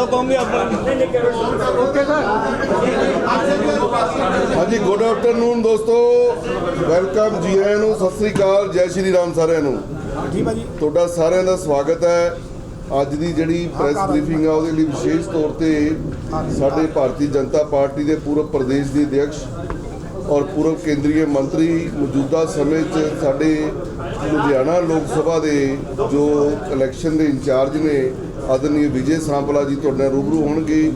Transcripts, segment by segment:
ਜੋ ਕਹੋਗੇ ਆਪਾਂ ਹਾਂਜੀ ਗੁੱਡ ਆਫਟਰਨੂਨ ਦੋਸਤੋ। ਵੈਲਕਮ ਜੀ ਆਇਆਂ ਨੂੰ ਸਤਿ ਸ੍ਰੀ ਅਕਾਲ ਜੈ ਸ਼੍ਰੀ ਰਾਮ ਸਾਰਿਆਂ ਨੂੰ। ਜੀ ਭਾਜੀ। ਤੁਹਾਡਾ ਸਾਰਿਆਂ ਦਾ ਸਵਾਗਤ ਹੈ। ਅੱਜ ਦੀ ਜਿਹੜੀ ਪ੍ਰੈਸ ਬਰੀਫਿੰਗ ਆ ਉਹਦੇ ਲਈ ਵਿਸ਼ੇਸ਼ ਤੌਰ ਤੇ ਸਾਡੇ ਭਾਰਤੀ ਜਨਤਾ ਪਾਰਟੀ ਦੇ ਪੂਰਬ ਪ੍ਰਦੇਸ਼ ਦੇ ਅਧਿਕਸ਼ ਔਰ ਪੂਰਬ ਕੇਂਦਰੀ ਮੰਤਰੀ ਮੌਜੂਦਾ ਸਮੇਂ 'ਚ ਸਾਡੇ ਲੁਧਿਆਣਾ ਲੋਕ ਸਭਾ ਦੇ ਜੋ ਇਲੈਕਸ਼ਨ ਦੇ ਇੰਚਾਰਜ ਨੇ ਆਦਰਨੀय ਵਿਜੇ ਸਾਂਪਲਾ ਜੀ ਤੁਹਾਡੇ ਨਾਲ ਰੂਬਰੂ ਹੋਣਗੇ।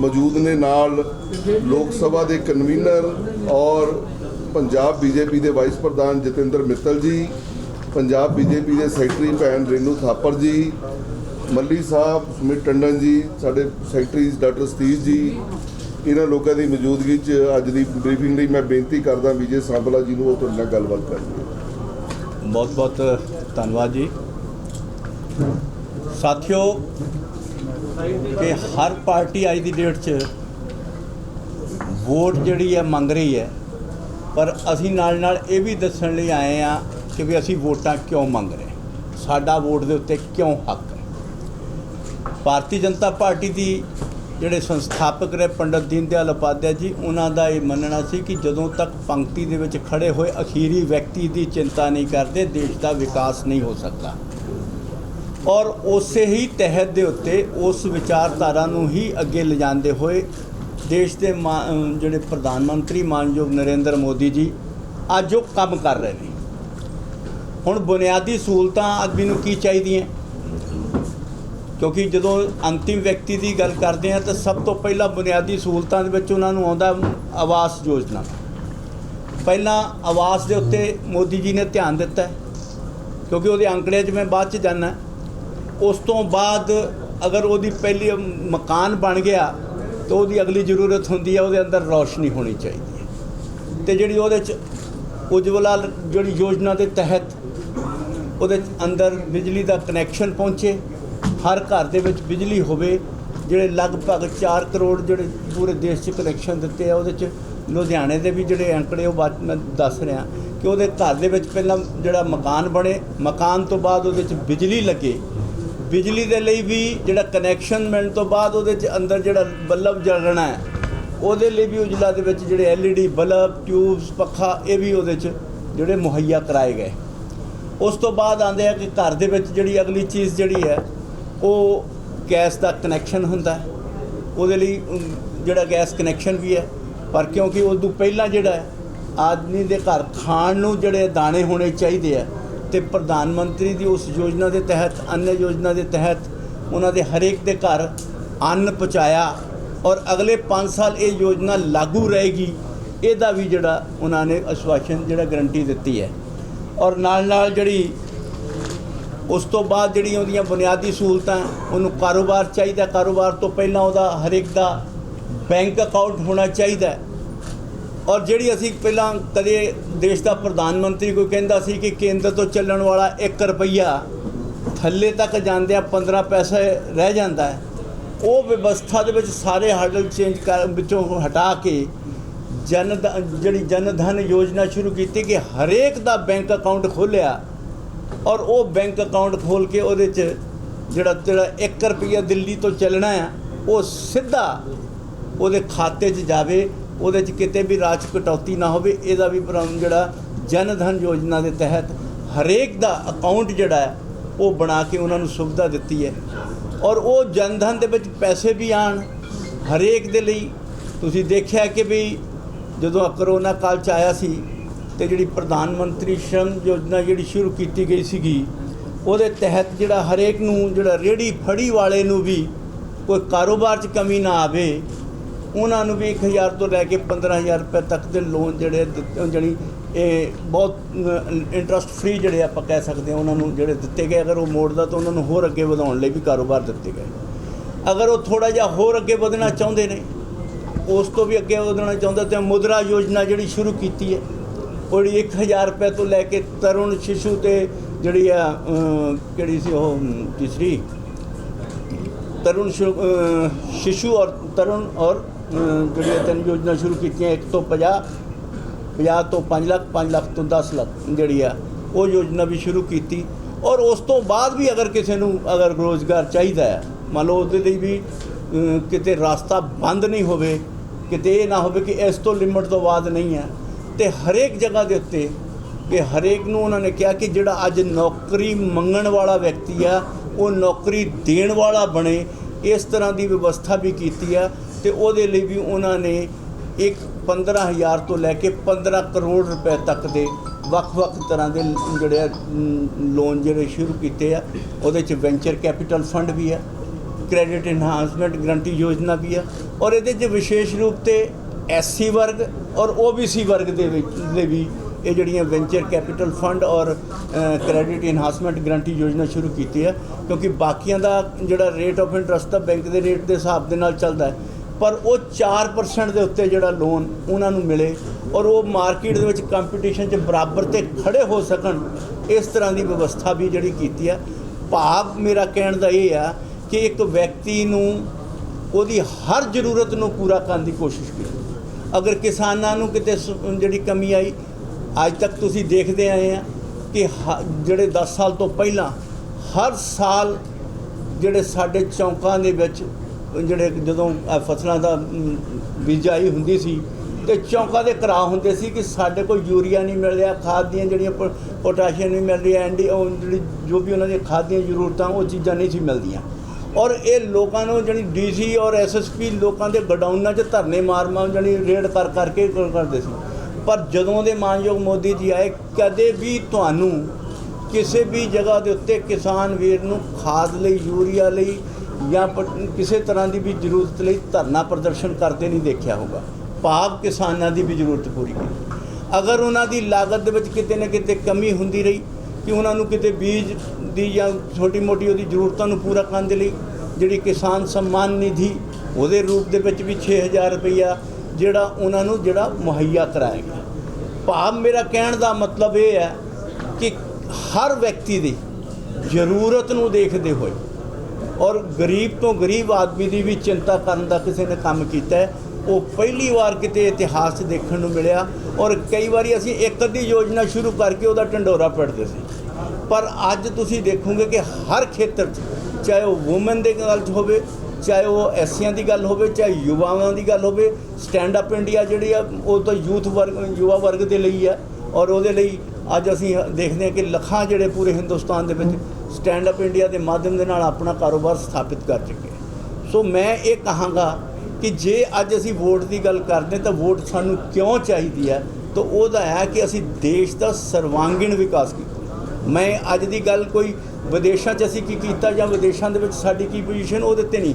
ਮੌਜੂਦ ਨੇ ਨਾਲ ਲੋਕ ਸਭਾ ਦੇ ਕਨਵੀਨਰ ਔਰ ਪੰਜਾਬ ਬੀਜੇਪੀ ਦੇ ਵਾਈਸ ਪ੍ਰਧਾਨ ਜਤਿੰਦਰ ਮਿੱਤਲ ਜੀ, ਪੰਜਾਬ ਬੀਜੇਪੀ ਦੇ ਸੈਕਟਰੀ ਭੈਣ ਰੇਨੂ ਥਾਪਰ ਜੀ, ਮੱਲੀ ਸਾਹਿਬ, ਸੁਮਿਤ ਟੰਡਨ ਜੀ, ਸਾਡੇ ਸੈਕਟਰੀ ਡਾਕਟਰ ਸਤੀਸ਼ ਜੀ, ਇਹਨਾਂ ਲੋਕਾਂ ਦੀ ਮੌਜੂਦਗੀ 'ਚ ਅੱਜ ਦੀ ਬਰੀਫਿੰਗ ਲਈ ਮੈਂ ਬੇਨਤੀ ਕਰਦਾ ਵਿਜੇ ਸਾਂਪਲਾ ਜੀ ਨੂੰ ਉਹ ਤੁਹਾਡੇ ਨਾਲ ਗੱਲਬਾਤ ਕਰਨਗੇ ਬਹੁਤ ਬਹੁਤ ਧੰਨਵਾਦ ਜੀ। ਸਾਥਿਓ, ਕਿ ਹਰ ਪਾਰਟੀ ਅੱਜ ਦੀ ਡੇਟ 'ਚ ਵੋਟ ਜਿਹੜੀ ਹੈ ਮੰਗ ਰਹੀ ਹੈ। ਪਰ ਅਸੀਂ ਨਾਲ ਨਾਲ ਇਹ ਵੀ ਦੱਸਣ ਲਈ ਆਏ ਆ ਕਿ ਵੀ ਅਸੀਂ ਵੋਟਾਂ ਕਿਉਂ ਮੰਗ ਰਹੇ ਸਾਡਾ ਵੋਟ ਦੇ ਉੱਤੇ ਕਿਉਂ ਹੱਕ ਹੈ? ਭਾਰਤੀ ਜਨਤਾ ਪਾਰਟੀ ਦੀ ਜਿਹੜੇ ਸੰਸਥਾਪਕ ਰਹੇ ਪੰਡਤ ਦੀਨ ਦਿਆਲ ਉਪਾਧਿਆ ਜੀ, ਉਹਨਾਂ ਦਾ ਇਹ ਮੰਨਣਾ ਸੀ ਕਿ ਜਦੋਂ ਤੱਕ ਪੰਕਤੀ ਦੇ ਵਿੱਚ ਖੜੇ ਹੋਏ ਅਖੀਰੀ ਵਿਅਕਤੀ ਦੀ ਚਿੰਤਾ ਨਹੀਂ ਕਰਦੇ, ਦੇਸ਼ ਦਾ ਵਿਕਾਸ ਨਹੀਂ ਹੋ ਸਕਦਾ। ਔਰ ਉਸੇ ਹੀ ਤਹਿਤ ਦੇ ਉੱਤੇ ਉਸ ਵਿਚਾਰਧਾਰਾ ਨੂੰ ਹੀ ਅੱਗੇ ਲਿਜਾਂਦੇ ਹੋਏ ਦੇਸ਼ ਦੇ ਮਾ- ਜਿਹੜੇ ਪ੍ਰਧਾਨ ਮੰਤਰੀ ਮਾਨਯੋਗ ਨਰਿੰਦਰ ਮੋਦੀ ਜੀ ਅੱਜ ਉਹ ਕੰਮ ਕਰ ਰਹੇ ਨੇ। ਹੁਣ ਬੁਨਿਆਦੀ ਸਹੂਲਤਾਂ ਆਦਮੀ ਨੂੰ ਕੀ ਚਾਹੀਦੀਆਂ? ਕਿਉਂਕਿ ਜਦੋਂ ਅੰਤਿਮ ਵਿਅਕਤੀ ਦੀ ਗੱਲ ਕਰਦੇ ਹਾਂ ਤਾਂ ਸਭ ਤੋਂ ਪਹਿਲਾਂ ਬੁਨਿਆਦੀ ਸਹੂਲਤਾਂ ਦੇ ਵਿੱਚ ਉਹਨਾਂ ਨੂੰ ਆਉਂਦਾ ਆਵਾਸ ਯੋਜਨਾ। ਪਹਿਲਾਂ ਆਵਾਸ ਦੇ ਉੱਤੇ ਮੋਦੀ ਜੀ ਨੇ ਧਿਆਨ ਦਿੱਤਾ ਕਿਉਂਕਿ ਉਹਦੇ ਅੰਕੜੇ 'ਚ ਮੈਂ ਬਾਅਦ 'ਚ ਜਾਣਾ ਉਸ ਤੋਂ ਬਾਅਦ ਅਗਰ ਉਹਦੀ ਪਹਿਲੀ ਮਕਾਨ ਬਣ ਗਿਆ, ਤਾਂ ਉਹਦੀ ਅਗਲੀ ਜ਼ਰੂਰਤ ਹੁੰਦੀ ਹੈ, ਉਹਦੇ ਅੰਦਰ ਰੌਸ਼ਨੀ ਹੋਣੀ ਚਾਹੀਦੀ ਹੈ। ਤੇ ਜਿਹੜੀ ਉਹਦੇ 'ਚ ਉਜਵਲਾ ਜਿਹੜੀ ਯੋਜਨਾ ਦੇ ਤਹਿਤ ਉਹਦੇ ਅੰਦਰ ਬਿਜਲੀ ਦਾ ਕਨੈਕਸ਼ਨ ਪਹੁੰਚੇ, ਹਰ ਘਰ ਦੇ ਵਿੱਚ ਬਿਜਲੀ ਹੋਵੇ, ਜਿਹੜੇ ਲਗਭਗ 4 ਕਰੋੜ ਜਿਹੜੇ ਪੂਰੇ ਦੇਸ਼ 'ਚ ਕਨੈਕਸ਼ਨ ਦਿੱਤੇ ਆ, ਉਹਦੇ 'ਚ ਲੁਧਿਆਣੇ ਦੇ ਵੀ ਜਿਹੜੇ ਅੰਕੜੇ, ਉਹ ਬਾਅਦ ਮੈਂ ਦੱਸ ਰਿਹਾ ਕਿ ਉਹਦੇ ਘਰ ਦੇ ਵਿੱਚ ਪਹਿਲਾਂ ਜਿਹੜਾ ਮਕਾਨ ਬਣੇ, ਮਕਾਨ ਤੋਂ ਬਾਅਦ ਉਹਦੇ 'ਚ ਬਿਜਲੀ ਲੱਗੇ ਬਿਜਲੀ ਦੇ ਲਈ ਵੀ ਜਿਹੜਾ ਕਨੈਕਸ਼ਨ ਮਿਲਣ ਤੋਂ ਬਾਅਦ ਉਹਦੇ 'ਚ ਅੰਦਰ ਜਿਹੜਾ ਬੱਲਬ ਜਲਣਾ ਹੈ, ਉਹਦੇ ਲਈ ਵੀ ਉਜਲਾ ਦੇ ਵਿੱਚ ਜਿਹੜੇ LED ਬਲਬ ਟਿਊਬਸ ਪੱਖਾ, ਇਹ ਵੀ ਉਹਦੇ 'ਚ ਜਿਹੜੇ ਮੁਹੱਈਆ ਕਰਾਏ ਗਏ। ਉਸ ਤੋਂ ਬਾਅਦ ਆਂਦੇ ਆ ਕਿ ਘਰ ਦੇ ਵਿੱਚ ਜਿਹੜੀ ਅਗਲੀ ਚੀਜ਼ ਜਿਹੜੀ ਹੈ, ਉਹ ਗੈਸ ਦਾ ਕਨੈਕਸ਼ਨ ਹੁੰਦਾ ਹੈ। ਉਹਦੇ ਲਈ ਜਿਹੜਾ ਗੈਸ ਕਨੈਕਸ਼ਨ ਵੀ ਹੈ। ਪਰ ਕਿਉਂਕਿ ਉਸ ਤੋਂ ਪਹਿਲਾਂ ਜਿਹੜਾ ਆਦਮੀ ਦੇ ਘਰ ਖਾਣ ਨੂੰ ਜਿਹੜੇ ਦਾਣੇ ਹੋਣੇ ਚਾਹੀਦੇ ਆ ਤੇ ਪ੍ਰਧਾਨ ਮੰਤਰੀ ਦੀ ਉਸ ਯੋਜਨਾ ਦੇ ਤਹਿਤ ਅੰਨ ਯੋਜਨਾ ਦੇ ਤਹਿਤ ਉਹਨਾਂ ਦੇ ਹਰੇਕ ਦੇ ਘਰ ਅੰਨ ਪਹੁੰਚਾਇਆ ਔਰ ਅਗਲੇ 5 ਸਾਲ ਇਹ ਯੋਜਨਾ ਲਾਗੂ ਰਹੇਗੀ, ਇਹਦਾ ਵੀ ਜਿਹੜਾ ਉਹਨਾਂ ਨੇ ਅਸ਼ਵਾਸਨ ਜਿਹੜਾ ਗਰੰਟੀ ਦਿੱਤੀ ਹੈ। ਔਰ ਨਾਲ ਨਾਲ ਜਿਹੜੀ ਉਸ ਤੋਂ ਬਾਅਦ ਜਿਹੜੀ ਉਹਦੀਆਂ ਬੁਨਿਆਦੀ ਸਹੂਲਤਾਂ, ਉਹਨੂੰ ਕਾਰੋਬਾਰ ਚਾਹੀਦਾ, ਕਾਰੋਬਾਰ ਤੋਂ ਪਹਿਲਾਂ ਉਹਦਾ ਹਰੇਕ ਦਾ ਬੈਂਕ ਅਕਾਊਂਟ ਹੋਣਾ ਚਾਹੀਦਾ ਔਰ ਜਿਹੜੀ ਅਸੀਂ ਪਹਿਲਾਂ ਕਦੇ ਦੇਸ਼ ਦਾ ਪ੍ਰਧਾਨ ਮੰਤਰੀ ਕੋਈ ਕਹਿੰਦਾ ਸੀ ਕਿ ਕੇਂਦਰ ਤੋਂ ਚੱਲਣ ਵਾਲਾ 1 ਰੁਪਈਆ ਥੱਲੇ ਤੱਕ ਜਾਂਦਿਆਂ 15 ਪੈਸੇ ਰਹਿ ਜਾਂਦਾ ਹੈ, ਉਹ ਵਿਵਸਥਾ ਦੇ ਵਿੱਚ ਸਾਰੇ ਹਰਡਲ ਚੇਂਜ ਕਰ ਵਿੱਚੋਂ ਹਟਾ ਕੇ ਜਨ ਜਿਹੜੀ ਜਨ ਧਨ ਯੋਜਨਾ ਸ਼ੁਰੂ ਕੀਤੀ ਕਿ ਹਰੇਕ ਦਾ ਬੈਂਕ ਅਕਾਊਂਟ ਖੋਲ੍ਹਿਆ ਔਰ ਉਹ ਬੈਂਕ ਅਕਾਊਂਟ ਖੋਲ ਕੇ ਉਹਦੇ 'ਚ ਜਿਹੜਾ ਜਿਹੜਾ 1 ਰੁਪਈਆ ਦਿੱਲੀ ਤੋਂ ਚੱਲਣਾ ਆ ਉਹ ਸਿੱਧਾ ਉਹਦੇ ਖਾਤੇ 'ਚ ਜਾਵੇ ਉਹਦੇ 'ਚ ਕਿਤੇ ਵੀ ਰਾਜ ਕਟੌਤੀ ਨਾ ਹੋਵੇ, ਇਹਦਾ ਵੀ ਪ੍ਰੋਗਰਾਮ ਜਿਹੜਾ ਜਨ ਧਨ ਯੋਜਨਾ ਦੇ ਤਹਿਤ ਹਰੇਕ ਦਾ ਅਕਾਊਂਟ ਜਿਹੜਾ ਹੈ, ਉਹ ਬਣਾ ਕੇ ਉਹਨਾਂ ਨੂੰ ਸੁਵਿਧਾ ਦਿੱਤੀ ਹੈ। ਔਰ ਉਹ ਜਨ ਧਨ ਦੇ ਵਿੱਚ ਪੈਸੇ ਵੀ ਆਣ ਹਰੇਕ ਦੇ ਲਈ। ਤੁਸੀਂ ਦੇਖਿਆ ਕਿ ਵੀ ਜਦੋਂ ਕਰੋਨਾ ਕਾਲ ਚ ਆਇਆ ਸੀ, ਤੇ ਜਿਹੜੀ ਪ੍ਰਧਾਨ ਮੰਤਰੀ ਸ਼ਰਮ ਯੋਜਨਾ ਜਿਹੜੀ ਸ਼ੁਰੂ ਕੀਤੀ ਗਈ ਸੀਗੀ, ਉਹਦੇ ਤਹਿਤ ਜਿਹੜਾ ਹਰੇਕ ਨੂੰ ਜਿਹੜਾ ਰੇੜੀ ਫੜੀ ਵਾਲੇ ਨੂੰ ਵੀ ਕੋਈ ਕਾਰੋਬਾਰ 'ਚ ਕਮੀ ਨਾ ਆਵੇ ਉਹਨਾਂ ਨੂੰ ਵੀ 1000 ਤੋਂ ਲੈ ਕੇ 15000 ਰੁਪਏ ਤੱਕ ਦੇ ਲੋਨ ਜਿਹੜੇ ਦਿੱਤੇ ਇਹ ਬਹੁਤ ਇੰਟਰਸਟ ਫ੍ਰੀ ਜਿਹੜੇ ਆਪਾਂ ਕਹਿ ਸਕਦੇ ਹਾਂ, ਉਹਨਾਂ ਨੂੰ ਜਿਹੜੇ ਦਿੱਤੇ ਗਏ। ਅਗਰ ਉਹ ਮੋੜਦਾ ਤਾਂ ਉਹਨਾਂ ਨੂੰ ਹੋਰ ਅੱਗੇ ਵਧਾਉਣ ਲਈ ਵੀ ਕਾਰੋਬਾਰ ਦਿੱਤੇ ਗਏ। ਅਗਰ ਉਹ ਥੋੜਾ ਜਿਹਾ ਹੋਰ ਅੱਗੇ ਵਧਣਾ ਚਾਹੁੰਦੇ ਨੇ, ਉਸ ਤੋਂ ਵੀ ਅੱਗੇ ਵਧਣਾ ਚਾਹੁੰਦਾ ਤੇ ਮੁਦਰਾ ਯੋਜਨਾ ਜਿਹੜੀ ਸ਼ੁਰੂ ਕੀਤੀ ਹੈ, ਉਹ ਜਿਹੜੀ 1000 ਰੁਪਏ ਤੋਂ ਲੈ ਕੇ ਤਰੁਣ ਸ਼ਿਸ਼ੂ ਤੇ ਜਿਹੜੀ ਆ ਕਿਹੜੀ ਸੀ ਉਹ ਤੀਸਰੀ? ਤਰੁਣ ਸ਼ਿਸ਼ੂ ਔਰ ਤਰੁਣ ਔਰ ਜਿਹੜੀਆਂ ਤਿੰਨ ਯੋਜਨਾ ਸ਼ੁਰੂ ਕੀਤੀਆਂ, ਇੱਕ ਤੋਂ 50 50 ਤੋਂ 5 ਲੱਖ 5 ਲੱਖ ਤੋਂ 10 ਲੱਖ ਜਿਹੜੀ ਆ, ਉਹ ਯੋਜਨਾ ਵੀ ਸ਼ੁਰੂ ਕੀਤੀ। ਔਰ ਉਸ ਤੋਂ ਬਾਅਦ ਵੀ ਅਗਰ ਕਿਸੇ ਨੂੰ ਅਗਰ ਰੋਜ਼ਗਾਰ ਚਾਹੀਦਾ ਹੈ, ਮੰਨ ਲਓ ਉਹਦੇ ਲਈ ਵੀ ਕਿਤੇ ਰਸਤਾ ਬੰਦ ਨਹੀਂ ਹੋਵੇ, ਕਿਤੇ ਇਹ ਨਾ ਹੋਵੇ ਕਿ ਇਸ ਤੋਂ ਲਿਮਟ ਤੋਂ ਬਾਅਦ ਨਹੀਂ ਹੈ, ਤੇ ਹਰੇਕ ਜਗ੍ਹਾ ਦੇ ਉੱਤੇ ਕਿ ਹਰੇਕ ਨੂੰ ਉਹਨਾਂ ਨੇ ਕਿਹਾ ਕਿ ਜਿਹੜਾ ਅੱਜ ਨੌਕਰੀ ਮੰਗਣ ਵਾਲਾ ਵਿਅਕਤੀ ਆ, ਉਹ ਨੌਕਰੀ ਦੇਣ ਵਾਲਾ ਬਣੇ, ਇਸ ਤਰ੍ਹਾਂ ਦੀ ਵਿਵਸਥਾ ਵੀ ਕੀਤੀ ਆ। ਤੇ ਉਹਦੇ ਲਈ ਵੀ ਉਹਨਾਂ ਨੇ ਇੱਕ 15000 ਤੋਂ ਲੈ ਕੇ 15 ਕਰੋੜ ਰੁਪਏ ਤੱਕ ਦੇ ਵੱਖ-ਵੱਖ ਤਰ੍ਹਾਂ ਦੇ ਜਿਹੜੇ ਆ, ਲੋਨ ਜਿਹੜੇ ਸ਼ੁਰੂ ਕੀਤੇ ਆ ਉਹਦੇ ਚ ਵੈਂਚਰ ਕੈਪੀਟਲ ਫੰਡ ਵੀ ਆ ਕ੍ਰੈਡਿਟ ਇਨਹਾਂਸਮੈਂਟ ਗਰੰਟੀ ਯੋਜਨਾ ਵੀ ਆ ਔਰ ਇਹਦੇ 'ਚ ਵਿਸ਼ੇਸ਼ ਰੂਪ ਤੇ ਐਸਸੀ ਵਰਗ ਔਰ ਓਬੀਸੀ ਵਰਗ ਦੇ ਵਿੱਚ ਦੇ ਵੀ ਇਹ ਜਿਹੜੀਆਂ ਵੈਂਚਰ ਕੈਪੀਟਲ ਫੰਡ ਔਰ ਕ੍ਰੈਡਿਟ ਇਨਹਾਂਸਮੈਂਟ ਗਰੰਟੀ ਯੋਜਨਾ ਸ਼ੁਰੂ ਕੀਤੀ ਹੈ ਕਿਉਂਕਿ ਬਾਕੀਆਂ ਦਾ ਜਿਹੜਾ ਰੇਟ ਆਫ ਇੰਟਰਸਟ ਤਾਂ ਬੈਂਕ ਦੇ ਰੇਟ ਦੇ ਹਿਸਾਬ ਦੇ ਨਾਲ ਚੱਲਦਾ ਹੈ। ਪਰ ਉਹ 4% ਦੇ ਉੱਤੇ ਜਿਹੜਾ ਲੋਨ ਉਹਨਾਂ ਨੂੰ ਮਿਲੇ ਔਰ ਉਹ ਮਾਰਕੀਟ ਦੇ ਵਿੱਚ ਕੰਪੀਟੀਸ਼ਨ 'ਚ ਬਰਾਬਰ ਤੇ ਖੜੇ ਹੋ ਸਕਣ, ਇਸ ਤਰ੍ਹਾਂ ਦੀ ਵਿਵਸਥਾ ਵੀ ਜਿਹੜੀ ਕੀਤੀ ਆ। ਭਾਵ ਮੇਰਾ ਕਹਿਣ ਦਾ ਇਹ ਆ ਕਿ ਇੱਕ ਵਿਅਕਤੀ ਨੂੰ ਉਹਦੀ ਹਰ ਜ਼ਰੂਰਤ ਨੂੰ ਪੂਰਾ ਕਰਨ ਦੀ ਕੋਸ਼ਿਸ਼ ਕੀਤੀ। ਅਗਰ ਕਿਸਾਨਾਂ ਨੂੰ ਕਿਤੇ ਸ- ਜਿਹੜੀ ਕਮੀ ਆਈ, ਅੱਜ ਤੱਕ ਤੁਸੀਂ ਦੇਖਦੇ ਆਏ ਆ ਕਿ ਹ- ਜਿਹੜੇ 10 ਸਾਲ ਤੋਂ ਪਹਿਲਾਂ ਹਰ ਸਾਲ ਜਿਹੜੇ ਸਾਡੇ ਚੌਂਕਾਂ ਦੇ ਵਿੱਚ ਜਿਹੜੇ ਜਦੋਂ ਫਸਲਾਂ ਦਾ ਬੀਜਾਈ ਹੁੰਦੀ ਸੀ, ਤੇ ਚੌਂਕਾਂ ਦੇ ਕਰਾ ਹੁੰਦੇ ਸੀ ਕਿ ਸਾਡੇ ਕੋਲ ਯੂਰੀਆ ਨਹੀਂ ਮਿਲ ਰਿਹਾ, ਖਾਦ ਦੀਆਂ ਜਿਹੜੀਆਂ ਪੋ- ਪੋਟਾਸ਼ੀਅਮ ਨਹੀਂ ਮਿਲ ਰਹੀ ਐਂਡੀ, ਉਹ ਜਿਹੜੀ ਜੋ ਵੀ ਉਹਨਾਂ ਦੀਆਂ ਖਾਦ ਦੀਆਂ ਜ਼ਰੂਰਤਾਂ, ਉਹ ਚੀਜ਼ਾਂ ਨਹੀਂ ਸੀ ਮਿਲਦੀਆਂ। ਔਰ ਇਹ ਲੋਕਾਂ ਨੂੰ ਜਿਹੜੀ ਡੀਸੀ ਔਰ ਐਸਐਸਪੀ ਲੋਕਾਂ ਦੇ ਗਡਾਊਨਾਂ 'ਚ ਧਰਨੇ ਮਾਰ ਮਾਰ ਜਿਹੜੀ ਰੇਡ ਕਰ, ਕਰਕੇ ਕਰਦੇ ਸੀ। ਪਰ ਜਦੋਂ ਦੇ ਮਾਨਯੋਗ ਮੋਦੀ ਜੀ ਆਏ, ਕਦੇ ਵੀ ਤੁਹਾਨੂੰ ਕਿਸੇ ਵੀ ਜਗ੍ਹਾ ਦੇ ਉੱਤੇ ਕਿਸਾਨ ਵੀਰ ਨੂੰ ਖਾਦ ਲਈ, ਯੂਰੀਆ ਲਈ ਜਾਂ ਕਿਸੇ ਤਰ੍ਹਾਂ ਦੀ ਵੀ ਜ਼ਰੂਰਤ ਲਈ ਧਰਨਾ ਪ੍ਰਦਰਸ਼ਨ ਕਰਦੇ ਨਹੀਂ ਦੇਖਿਆ ਹੋਗਾ ਭਾਵ ਕਿਸਾਨਾਂ ਦੀ ਵੀ ਜ਼ਰੂਰਤ ਪੂਰੀ ਕੀਤੀ। ਅਗਰ ਉਹਨਾਂ ਦੀ ਲਾਗਤ ਦੇ ਵਿੱਚ ਕਿਤੇ ਨਾ ਕਿਤੇ ਕਮੀ ਹੁੰਦੀ ਰਹੀ, ਕਿ ਉਹਨਾਂ ਨੂੰ ਕਿਤੇ ਬੀਜ ਦੀ ਜਾਂ ਛੋਟੀ ਮੋਟੀ ਉਹਦੀ ਜ਼ਰੂਰਤਾਂ ਨੂੰ ਪੂਰਾ ਕਰਨ ਦੇ ਲਈ ਜਿਹੜੀ ਕਿਸਾਨ ਸਨਮਾਨ ਨਿਧੀ, ਉਹਦੇ ਰੂਪ ਦੇ ਵਿੱਚ ਵੀ 6000 ਰੁਪਈਆ ਜਿਹੜਾ ਉਹਨਾਂ ਨੂੰ ਜਿਹੜਾ ਮੁਹੱਈਆ ਕਰਾਇਆ ਗਿਆ। ਭਾਵ ਮੇਰਾ ਕਹਿਣ ਦਾ ਮਤਲਬ ਇਹ ਹੈ ਕਿ ਹਰ ਵਿਅਕਤੀ ਦੀ ਜ਼ਰੂਰਤ ਨੂੰ ਦੇਖਦੇ ਹੋਏ ਔਰ ਗਰੀਬ ਤੋਂ ਗਰੀਬ ਆਦਮੀ ਦੀ ਵੀ ਚਿੰਤਾ ਕਰਨ ਦਾ ਕਿਸੇ ਨੇ ਕੰਮ ਕੀਤਾ ਉਹ ਪਹਿਲੀ ਵਾਰ ਕਿਤੇ ਇਤਿਹਾਸ 'ਚ ਦੇਖਣ ਨੂੰ ਮਿਲਿਆ ਔਰ ਕਈ ਵਾਰੀ ਅਸੀਂ ਇੱਕ ਅੱਧੀ ਯੋਜਨਾ ਸ਼ੁਰੂ ਕਰਕੇ ਉਹਦਾ ਢੰਡੋਰਾ ਪੜਦੇ ਸੀ। ਪਰ ਅੱਜ ਤੁਸੀਂ ਦੇਖੋਗੇ ਕਿ ਹਰ ਖੇਤਰ 'ਚ, ਚਾਹੇ ਉਹ ਔਮਨ ਦੇ ਗੱਲ 'ਚ ਹੋਵੇ, ਚਾਹੇ ਉਹ ਐਸੀਆਂ ਦੀ ਗੱਲ ਹੋਵੇ, ਚਾਹੇ ਯੁਵਾਵਾਂ ਦੀ ਗੱਲ ਹੋਵੇ ਸਟੈਂਡ ਅਪ ਇੰਡੀਆ ਜਿਹੜੀ ਆ, ਉਹ ਤਾਂ ਯੂਥ ਵਰਗ, ਯੁਵਾ ਵਰਗ ਦੇ ਲਈ ਆ। ਔਰ ਉਹਦੇ ਲਈ ਅੱਜ ਅਸੀਂ ਦੇਖਦੇ ਹਾਂ ਕਿ ਲੱਖਾਂ ਜਿਹੜੇ ਪੂਰੇ ਹਿੰਦੁਸਤਾਨ ਦੇ ਵਿੱਚ ਸਟੈਂਡ ਅਪ ਇੰਡੀਆ ਦੇ ਮਾਧਿਅਮ ਦੇ ਨਾਲ ਆਪਣਾ ਕਾਰੋਬਾਰ ਸਥਾਪਿਤ ਕਰ ਚੁੱਕੇ ਸੋ ਮੈਂ ਇਹ ਕਹਾਂਗਾ ਕਿ ਜੇ ਅੱਜ ਅਸੀਂ ਵੋਟ ਦੀ ਗੱਲ ਕਰਦੇ ਤਾਂ ਵੋਟ ਸਾਨੂੰ ਕਿਉਂ ਚਾਹੀਦੀ ਹੈ? ਤਾਂ ਉਹਦਾ ਹੈ ਕਿ ਅਸੀਂ ਦੇਸ਼ ਦਾ ਸਰਵਾਂਗੀਣ ਵਿਕਾਸ ਕੀਤਾ। ਮੈਂ ਅੱਜ ਦੀ ਗੱਲ ਕੋਈ ਵਿਦੇਸ਼ਾਂ 'ਚ ਅਸੀਂ ਕੀ ਕੀਤਾ ਜਾਂ ਵਿਦੇਸ਼ਾਂ ਦੇ ਵਿੱਚ ਸਾਡੀ ਕੀ ਪੋਜੀਸ਼ਨ ਉਹਦੇ ਤੇ ਨਹੀਂ।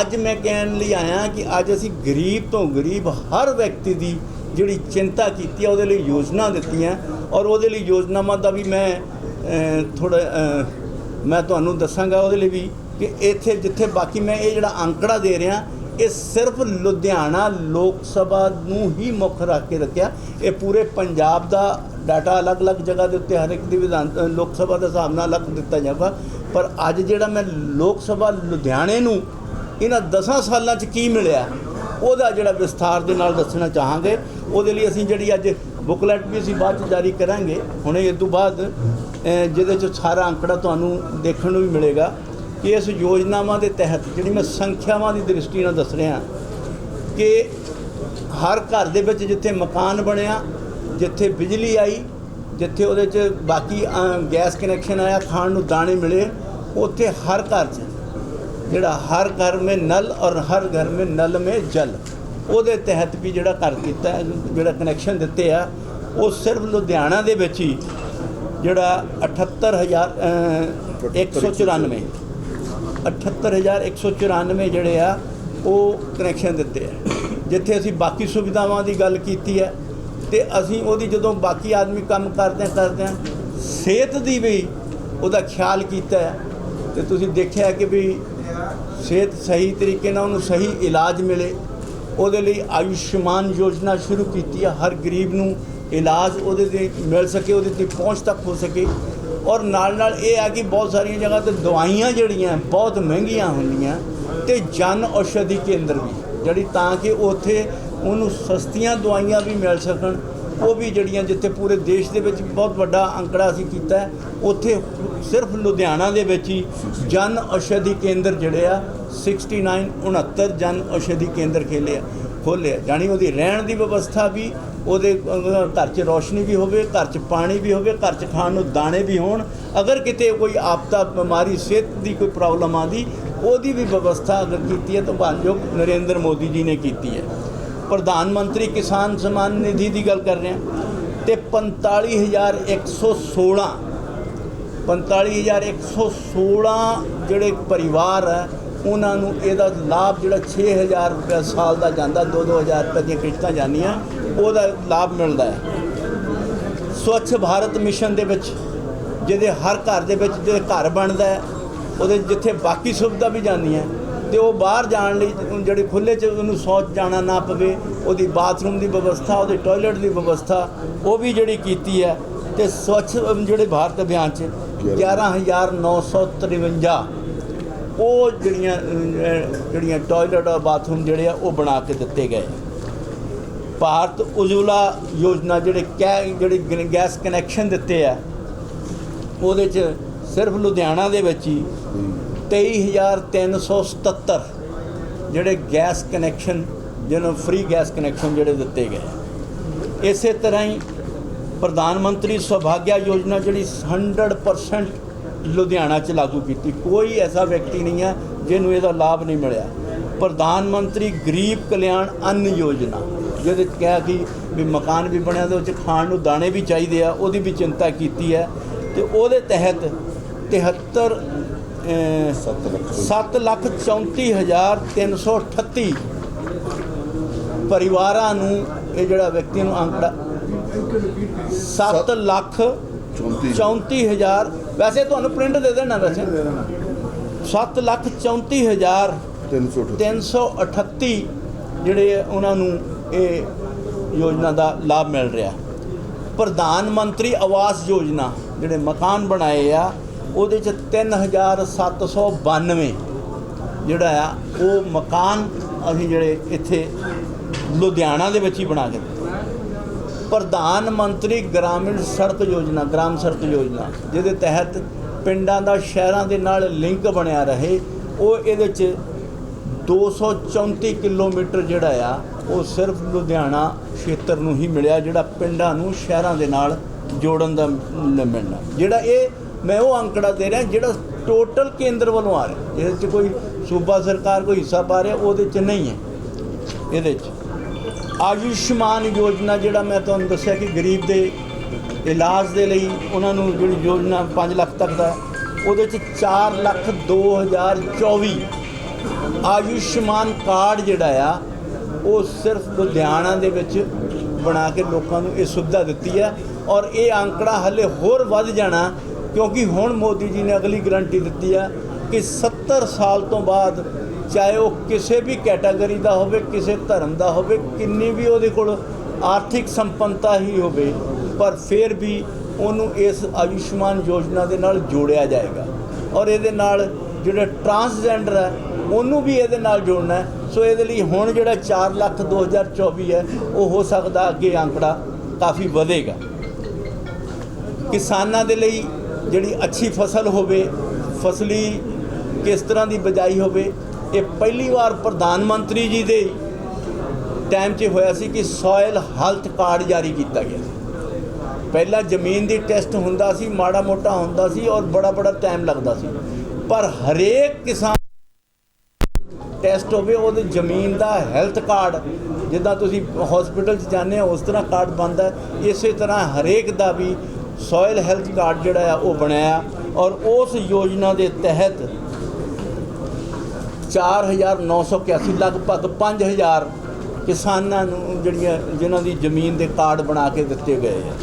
ਅੱਜ ਮੈਂ ਕਹਿਣ ਲਈ ਆਇਆ ਕਿ ਅੱਜ ਅਸੀਂ ਗਰੀਬ ਤੋਂ ਗਰੀਬ ਹਰ ਵਿਅਕਤੀ ਦੀ ਜਿਹੜੀ ਚਿੰਤਾ ਕੀਤੀ ਹੈ, ਉਹਦੇ ਲਈ ਯੋਜਨਾ ਦਿੱਤੀਆਂ। ਔਰ ਉਹਦੇ ਲਈ ਯੋਜਨਾਵਾਂ ਦਾ ਵੀ ਮੈਂ ਥੋੜਾ ਮੈਂ ਤੁਹਾਨੂੰ ਦੱਸਾਂਗਾ ਉਹਦੇ ਲਈ ਵੀ ਕਿ ਇੱਥੇ ਜਿੱਥੇ ਬਾਕੀ ਮੈਂ ਇਹ ਜਿਹੜਾ ਅੰਕੜਾ ਦੇ ਰਿਹਾ, ਇਹ ਸਿਰਫ ਲੁਧਿਆਣਾ ਲੋਕ ਸਭਾ ਨੂੰ ਹੀ ਮੁੱਖ ਰੱਖ ਕੇ ਰੱਖਿਆ। ਇਹ ਪੂਰੇ ਪੰਜਾਬ ਦਾ ਡਾਟਾ ਅਲੱਗ-ਅਲੱਗ ਜਗ੍ਹਾ ਦੇ ਉੱਤੇ ਹਰ ਇੱਕ ਦੀ ਵਿਧਾਨ ਲੋਕ ਸਭਾ ਦੇ ਹਿਸਾਬ ਨਾਲ ਅਲੱਗ ਦਿੱਤਾ ਜਾਊਗਾ। ਪਰ ਅੱਜ ਜਿਹੜਾ ਮੈਂ ਲੋਕ ਸਭਾ ਲੁਧਿਆਣੇ ਨੂੰ ਇਹਨਾਂ 10 ਸਾਲਾਂ 'ਚ ਕੀ ਮਿਲਿਆ, ਉਹਦਾ ਜਿਹੜਾ ਵਿਸਥਾਰ ਦੇ ਨਾਲ ਦੱਸਣਾ ਚਾਹਾਂਗੇ। ਉਹਦੇ ਲਈ ਅਸੀਂ ਜਿਹੜੀ ਅੱਜ ਬੁਕਲੈਟ ਵੀ ਅਸੀਂ ਬਾਅਦ 'ਚ ਜਾਰੀ ਕਰਾਂਗੇ। ਹੁਣੇ ਇਸ ਤੋਂ ਬਾਅਦ ਜਿਹਦੇ 'ਚ ਸਾਰਾ ਅੰਕੜਾ ਤੁਹਾਨੂੰ ਦੇਖਣ ਨੂੰ ਵੀ ਮਿਲੇਗਾ ਕਿ ਇਸ ਯੋਜਨਾਵਾਂ ਦੇ ਤਹਿਤ, ਜਿਹੜੀ ਮੈਂ ਸੰਖਿਆਵਾਂ ਦੀ ਦ੍ਰਿਸ਼ਟੀ ਨਾਲ ਦੱਸ ਰਿਹਾ, ਕਿ ਹਰ ਘਰ ਦੇ ਵਿੱਚ ਜਿੱਥੇ ਮਕਾਨ ਬਣਿਆ, ਜਿੱਥੇ ਬਿਜਲੀ ਆਈ, ਜਿੱਥੇ ਉਹਦੇ 'ਚ ਬਾਕੀ ਗੈਸ ਕਨੈਕਸ਼ਨ ਆਇਆ, ਖਾਣ ਨੂੰ ਦਾਣੇ ਮਿਲੇ, ਉੱਥੇ ਹਰ ਘਰ 'ਚ, ਜਿਹੜਾ ਹਰ ਘਰ ਮੇ ਨਲ ਔਰ ਹਰ ਘਰ ਮੇ ਨਲ ਮੇ ਜਲ। ਉਹਦੇ ਤਹਿਤ ਵੀ ਜਿਹੜਾ ਕਰ ਕੀਤਾ ਜਿਹੜਾ ਕਨੈਕਸ਼ਨ ਦਿੱਤੇ ਆ ਉਹ ਸਿਰਫ ਲੁਧਿਆਣਾ ਦੇ ਵਿੱਚ ਹੀ ਜਿਹੜਾ 78000 ਅ, 194 78194 ਜਿਹੜੇ ਆ ਉਹ ਕਨੈਕਸ਼ਨ ਦਿੱਤੇ ਆ। ਜਿੱਥੇ ਅਸੀਂ ਬਾਕੀ ਸੁਵਿਧਾਵਾਂ ਦੀ ਗੱਲ ਕੀਤੀ ਹੈ ਤੇ ਅਸੀਂ ਉਹਦੀ ਜਦੋਂ ਬਾਕੀ ਆਦਮੀ ਕੰਮ ਕਰਦੇ ਕਰਦੇ ਆ ਸਿਹਤ ਦੀ ਵੀ ਉਹਦਾ ਖਿਆਲ ਕੀਤਾ ਹੈ। ਤੇ ਤੁਸੀਂ ਦੇਖਿਆ ਕਿ ਵੀ ਸਿਹਤ ਸਹੀ ਤਰੀਕੇ ਨਾਲ ਉਹਨੂੰ ਸਹੀ ਇਲਾਜ ਮਿਲੇ ਉਹਦੇ ਲਈ ਆਯੁਸ਼ਮਾਨ ਯੋਜਨਾ ਸ਼ੁਰੂ ਕੀਤੀ ਹੈ ਹਰ ਗਰੀਬ ਨੂੰ ਇਲਾਜ ਉਹਦੇ ਤੇ ਮਿਲ ਸਕੇ, ਉਹਦੇ ਤੇ ਪਹੁੰਚ ਤੱਕ ਹੋ ਸਕੇ। ਔਰ ਨਾਲ ਨਾਲ ਇਹ ਹੈ ਕਿ ਬਹੁਤ ਸਾਰੀਆਂ ਜਗ੍ਹਾ ਤੇ ਦਵਾਈਆਂ ਜਿਹੜੀਆਂ ਬਹੁਤ ਮਹਿੰਗੀਆਂ ਹੁੰਦੀਆਂ ਤੇ ਜਨ ਔਸ਼ਧੀ ਕੇਂਦਰ ਵੀ, ਜਿਹੜੀ ਤਾਂ ਕਿ ਉੱਥੇ ਉਹਨੂੰ ਸਸਤੀਆਂ ਦਵਾਈਆਂ ਵੀ ਮਿਲ ਸਕਣ। ਉਹ ਵੀ ਜਿਹੜੀਆਂ ਜਿੱਥੇ ਪੂਰੇ ਦੇਸ਼ ਦੇ ਵਿੱਚ ਬਹੁਤ ਵੱਡਾ ਅੰਕੜਾ ਅਸੀਂ ਕੀਤਾ ਉੱਥੇ ਸਿਰਫ ਲੁਧਿਆਣਾ ਦੇ ਵਿੱਚ ਹੀ ਜਨ ਔਸ਼ਧੀ ਕੇਂਦਰ ਜਿਹੜੇ ਆ 69 69 ਜਨ ਔਸ਼ਧੀ ਕੇਂਦਰ ਖੇਲਿਆ ਆ ਖੋਲ੍ਹੇ ਆ ਜਾਣੀ ਉਹਦੀ ਰਹਿਣ ਦੀ ਵਿਵਸਥਾ ਵੀ, ਉਹਦੇ ਘਰ 'ਚ ਰੋਸ਼ਨੀ ਵੀ ਹੋਵੇ, ਘਰ 'ਚ ਪਾਣੀ ਵੀ ਹੋਵੇ, ਘਰ 'ਚ ਖਾਣ ਨੂੰ ਦਾਣੇ ਵੀ ਹੋਣ। ਅਗਰ ਕਿਤੇ ਕੋਈ ਆਪਦਾ ਬਿਮਾਰੀ, ਸਿਹਤ ਦੀ ਕੋਈ ਪ੍ਰੋਬਲਮ ਆਂਦੀ ਉਹਦੀ ਵੀ ਵਿਵਸਥਾ ਅਗਰ ਕੀਤੀ ਹੈ ਤਾਂ ਭਾਨਯੋਗ ਨਰਿੰਦਰ ਮੋਦੀ ਜੀ ਨੇ ਕੀਤੀ ਹੈ। ਪ੍ਰਧਾਨ ਮੰਤਰੀ ਕਿਸਾਨ ਸਨਮਾਨ ਨਿਧੀ ਦੀ ਗੱਲ ਕਰ ਰਹੇ ਹਾਂ। ਤੇ 45116 45116 ਜਿਹੜੇ ਪਰਿਵਾਰ ਹੈ ਉਹਨਾਂ ਨੂੰ ਇਹਦਾ ਲਾਭ ਜਿਹੜਾ 6000 ਰੁਪਏ ਸਾਲ ਦਾ ਜਾਂਦਾ 2-2000 ਰੁਪਏ ਦੀਆਂ ਕਿਸ਼ਤਾਂ ਜਾਂਦੀਆਂ ਉਹਦਾ ਲਾਭ ਮਿਲਦਾ ਹੈ। ਸਵੱਛ ਭਾਰਤ ਮਿਸ਼ਨ ਦੇ ਵਿੱਚ ਜਿਹਦੇ ਹਰ ਘਰ ਦੇ ਵਿੱਚ ਜੇ ਘਰ ਬਣਦਾ ਉਹਦੇ ਜਿੱਥੇ ਬਾਕੀ ਸੁਵਿਧਾ ਵੀ ਜਾਂਦੀਆਂ ਤੇ ਉਹ ਬਾਹਰ ਜਾਣ ਲਈ ਜਿਹੜੇ ਖੁੱਲੇ ਚ ਉਹਨੂੰ ਸ਼ੌਚ ਜਾਣਾ ਨਾ ਪਵੇ ਉਹਦੀ ਬਾਥਰੂਮ ਦੀ ਵਿਵਸਥਾ ਉਹਦੇ ਟਾਇਲਟ ਦੀ ਵਿਵਸਥਾ ਉਹ ਵੀ ਜਿਹੜੀ ਕੀਤੀ ਹੈ ਤੇ ਸਵੱਛ ਜਿਹੜੇ ਭਾਰਤ ਅਭਿਆਨ ਚ 11953 ਉਹ ਜਿਹੜੀਆਂ ਜਿਹੜੀਆਂ ਟਾਇਲਟ ਔਰ ਬਾਥਰੂਮ ਜਿਹੜੇ ਆ, ਉਹ ਬਣਾ ਕੇ ਦਿੱਤੇ ਗਏ। ਭਾਰਤ ਉਜਵਲਾ ਯੋਜਨਾ ਜਿਹੜੇ ਕੈ, ਜਿਹੜੇ ਗੈਸ ਕਨੈਕਸ਼ਨ ਦਿੱਤੇ ਆ, ਉਹਦੇ ਚ ਸਿਰਫ ਲੁਧਿਆਣਾ ਦੇ ਵਿੱਚ ਹੀ 23377 ਜਿਹੜੇ ਗੈਸ ਕਨੈਕਸ਼ਨ, ਜਿਹਨੂੰ ਫ੍ਰੀ ਗੈਸ ਕਨੈਕਸ਼ਨ ਜਿਹੜੇ ਦਿੱਤੇ ਗਏ ਇਸੇ ਤਰ੍ਹਾਂ ਹੀ ਪ੍ਰਧਾਨ ਮੰਤਰੀ ਸੁਭਾਗਿਆ ਯੋਜਨਾ ਜਿਹੜੀ 100% ਲੁਧਿਆਣਾ 'ਚ ਲਾਗੂ ਕੀਤੀ। ਕੋਈ ਐਸਾ ਵਿਅਕਤੀ ਨਹੀਂ ਹੈ ਜਿਹਨੂੰ ਇਹਦਾ ਲਾਭ ਨਹੀਂ ਮਿਲਿਆ। ਪ੍ਰਧਾਨ ਮੰਤਰੀ ਗਰੀਬ ਕਲਿਆਣ ਅੰਨ ਯੋਜਨਾ ਜਿਹਦੇ 'ਚ ਕਿਹਾ ਕਿ ਵੀ ਮਕਾਨ ਵੀ ਬਣਿਆ ਤੇ ਉਹ 'ਚ ਖਾਣ ਨੂੰ ਦਾਣੇ ਵੀ ਚਾਹੀਦੇ ਆ ਉਹਦੀ ਵੀ ਚਿੰਤਾ ਕੀਤੀ ਹੈ। ਤੇ ਉਹਦੇ ਤਹਿਤ 73 ਸੱਤ ਲੱਖ। 7 ਲੱਖ 34 ਹਜ਼ਾਰ 338 ਪਰਿਵਾਰਾਂ ਨੂੰ ਇਹ ਜਿਹੜਾ ਵਿਅਕਤੀ ਨੂੰ ਅੰਕੜਾ 7 ਲੱਖ 34 34 ਹਜ਼ਾਰ ਵੈਸੇ ਤੁਹਾਨੂੰ ਪ੍ਰਿੰਟ ਦੇ ਦੇਣਾ ਵੈਸੇ। 7 ਲੱਖ 34 ਹਜ਼ਾਰ 338 338 ਜਿਹੜੇ ਉਹਨਾਂ ਨੂੰ ਇਹ ਯੋਜਨਾ ਦਾ ਲਾਭ ਮਿਲ ਰਿਹਾ। ਪ੍ਰਧਾਨ ਮੰਤਰੀ ਆਵਾਸ ਯੋਜਨਾ ਜਿਹੜੇ ਮਕਾਨ ਬਣਾਏ ਆ ਉਹਦੇ ਚ 3792 ਜਿਹੜਾ ਆ ਉਹ ਮਕਾਨ ਅਸੀਂ ਜਿਹੜੇ ਇੱਥੇ ਲੁਧਿਆਣਾ ਦੇ ਵਿੱਚ ਹੀ ਬਣਾ ਕੇ ਦਿੱਤੇ। ਪ੍ਰਧਾਨ ਮੰਤਰੀ ਗ੍ਰਾਮੀਣ ਸੜਕ ਯੋਜਨਾ, ਗ੍ਰਾਮ ਸੜਕ ਯੋਜਨਾ, ਜਿਹਦੇ ਤਹਿਤ ਪਿੰਡਾਂ ਦਾ, ਸ਼ਹਿਰਾਂ ਦੇ ਨਾਲ ਲਿੰਕ ਬਣਿਆ ਰਹੇ। ਉਹ ਇਹਦੇ ਚ 234 ਕਿਲੋਮੀਟਰ ਜਿਹੜਾ ਆ, ਉਹ ਸਿਰਫ ਲੁਧਿਆਣਾ ਖੇਤਰ ਨੂੰ ਹੀ ਮਿਲਿਆ, ਜਿਹੜਾ ਪਿੰਡਾਂ ਨੂੰ, ਸ਼ਹਿਰਾਂ ਦੇ ਨਾਲ ਜੋੜਨ ਦਾ ਮਿਲਣਾ। ਜਿਹੜਾ ਇਹ, ਮੈਂ ਉਹ ਅੰਕੜਾ ਦੇ ਰਿਹਾ ਜਿਹੜਾ ਟੋਟਲ ਕੇਂਦਰ ਵੱਲੋਂ ਆ ਰਿਹਾ। ਇਹਦੇ ਚ ਕੋਈ ਸੂਬਾ ਸਰਕਾਰ, ਕੋਈ ਹਿੱਸਾ ਪਾ ਰਿਹਾ, ਉਹਦੇ ਚ ਨਹੀਂ ਹੈ। ਇਹਦੇ ਚ। ਆਯੁਸ਼ਮਾਨ ਯੋਜਨਾ ਜਿਹੜਾ ਮੈਂ ਤੁਹਾਨੂੰ ਦੱਸਿਆ ਕਿ ਗਰੀਬ ਦੇ ਇਲਾਜ ਦੇ ਲਈ ਉਹਨਾਂ ਨੂੰ ਜਿਹੜੀ ਯੋਜਨਾ 5 ਲੱਖ ਤੱਕ ਦਾ, ਉਹਦੇ ਚ 4 ਲੱਖ 2024 ਆਯੁਸ਼ਮਾਨ ਕਾਰਡ ਜਿਹੜਾ ਆ, ਉਹ ਸਿਰਫ ਲੁਧਿਆਣਾ ਦੇ ਵਿੱਚ ਬਣਾ ਕੇ ਲੋਕਾਂ ਨੂੰ ਇਹ ਸੁਵਿਧਾ ਦਿੱਤੀ ਹੈ ਔਰ ਇਹ ਅੰਕੜਾ ਹਲੇ ਹੋਰ ਵੱਧ ਜਾਣਾ ਕਿਉਂਕਿ ਹੁਣ ਮੋਦੀ ਜੀ ਨੇ ਅਗਲੀ ਗਰੰਟੀ ਦਿੱਤੀ ਆ ਕਿ 70 ਸਾਲ ਤੋਂ ਬਾਅਦ ਚਾਹੇ ਉਹ ਕਿਸੇ ਵੀ ਕੈਟਾਗਰੀ ਦਾ ਹੋਵੇ, ਕਿਸੇ ਧਰਮ ਦਾ ਹੋਵੇ, ਕਿੰਨੀ ਵੀ ਉਹਦੇ ਕੋਲ ਆਰਥਿਕ ਸੰਪੰਨਤਾ ਹੀ ਹੋਵੇ, ਪਰ ਫਿਰ ਵੀ ਉਹਨੂੰ ਇਸ ਆਯੁਸ਼ਮਾਨ ਯੋਜਨਾ ਦੇ ਨਾਲ ਜੋੜਿਆ ਜਾਏਗਾ। ਔਰ ਇਹਦੇ ਨਾਲ ਜਿਹੜਾ ਟਰਾਂਸਜੈਂਡਰ ਹੈ, ਉਹਨੂੰ ਵੀ ਇਹਦੇ ਨਾਲ ਜੋੜਨਾ ਹੈ। ਸੋ ਇਹਦੇ ਲਈ ਹੁਣ ਜਿਹੜਾ 4 ਲੱਖ 2024 ਹੈ, ਉਹ ਹੋ ਸਕਦਾ ਅੱਗੇ ਅੰਕੜਾ ਕਾਫੀ ਵਧੇਗਾ। ਕਿਸਾਨਾਂ ਦੇ ਲਈ ਜਿਹੜੀ ਅੱਛੀ ਫਸਲ ਹੋਵੇ, ਫਸਲੀ ਕਿਸ ਤਰ੍ਹਾਂ ਦੀ ਬਜਾਈ ਹੋਵੇ ਇਹ ਪਹਿਲੀ ਵਾਰ ਪ੍ਰਧਾਨ ਮੰਤਰੀ ਜੀ ਦੇ ਟਾਈਮ 'ਚ ਹੋਇਆ ਸੀ ਕਿ ਸੋਇਲ ਹੈਲਥ ਕਾਰਡ ਜਾਰੀ ਕੀਤਾ ਗਿਆ ਸੀ। ਪਹਿਲਾਂ ਜ਼ਮੀਨ ਦੀ ਟੈਸਟ ਹੁੰਦਾ ਸੀ, ਮਾੜਾ ਮੋਟਾ ਹੁੰਦਾ ਸੀ ਔਰ ਬੜਾ ਬੜਾ ਟਾਈਮ ਲੱਗਦਾ ਸੀ। ਪਰ ਹਰੇਕ ਕਿਸਾਨ ਟੈਸਟ ਹੋਵੇ, ਉਹਦੇ ਜ਼ਮੀਨ ਦਾ ਹੈਲਥ ਕਾਰਡ ਜਿੱਦਾਂ ਤੁਸੀਂ ਹਸਪੀਟਲ 'ਚ ਜਾਂਦੇ ਹੋ, ਉਸ ਤਰ੍ਹਾਂ ਕਾਰਡ ਬਣਦਾ ਇਸੇ ਤਰ੍ਹਾਂ ਹਰੇਕ ਦਾ ਵੀ ਸੋਇਲ ਹੈਲਥ ਕਾਰਡ ਜਿਹੜਾ ਆ, ਉਹ ਬਣਾਇਆ ਔਰ ਉਸ ਯੋਜਨਾ ਦੇ ਤਹਿਤ 4981 ਲਗਭਗ 5000 ਕਿਸਾਨਾਂ ਨੂੰ ਜਿਹੜੀਆਂ ਜਿਨ੍ਹਾਂ ਦੀ ਜ਼ਮੀਨ ਦੇ ਕਾਰਡ ਬਣਾ ਕੇ ਦਿੱਤੇ ਗਏ ਆ।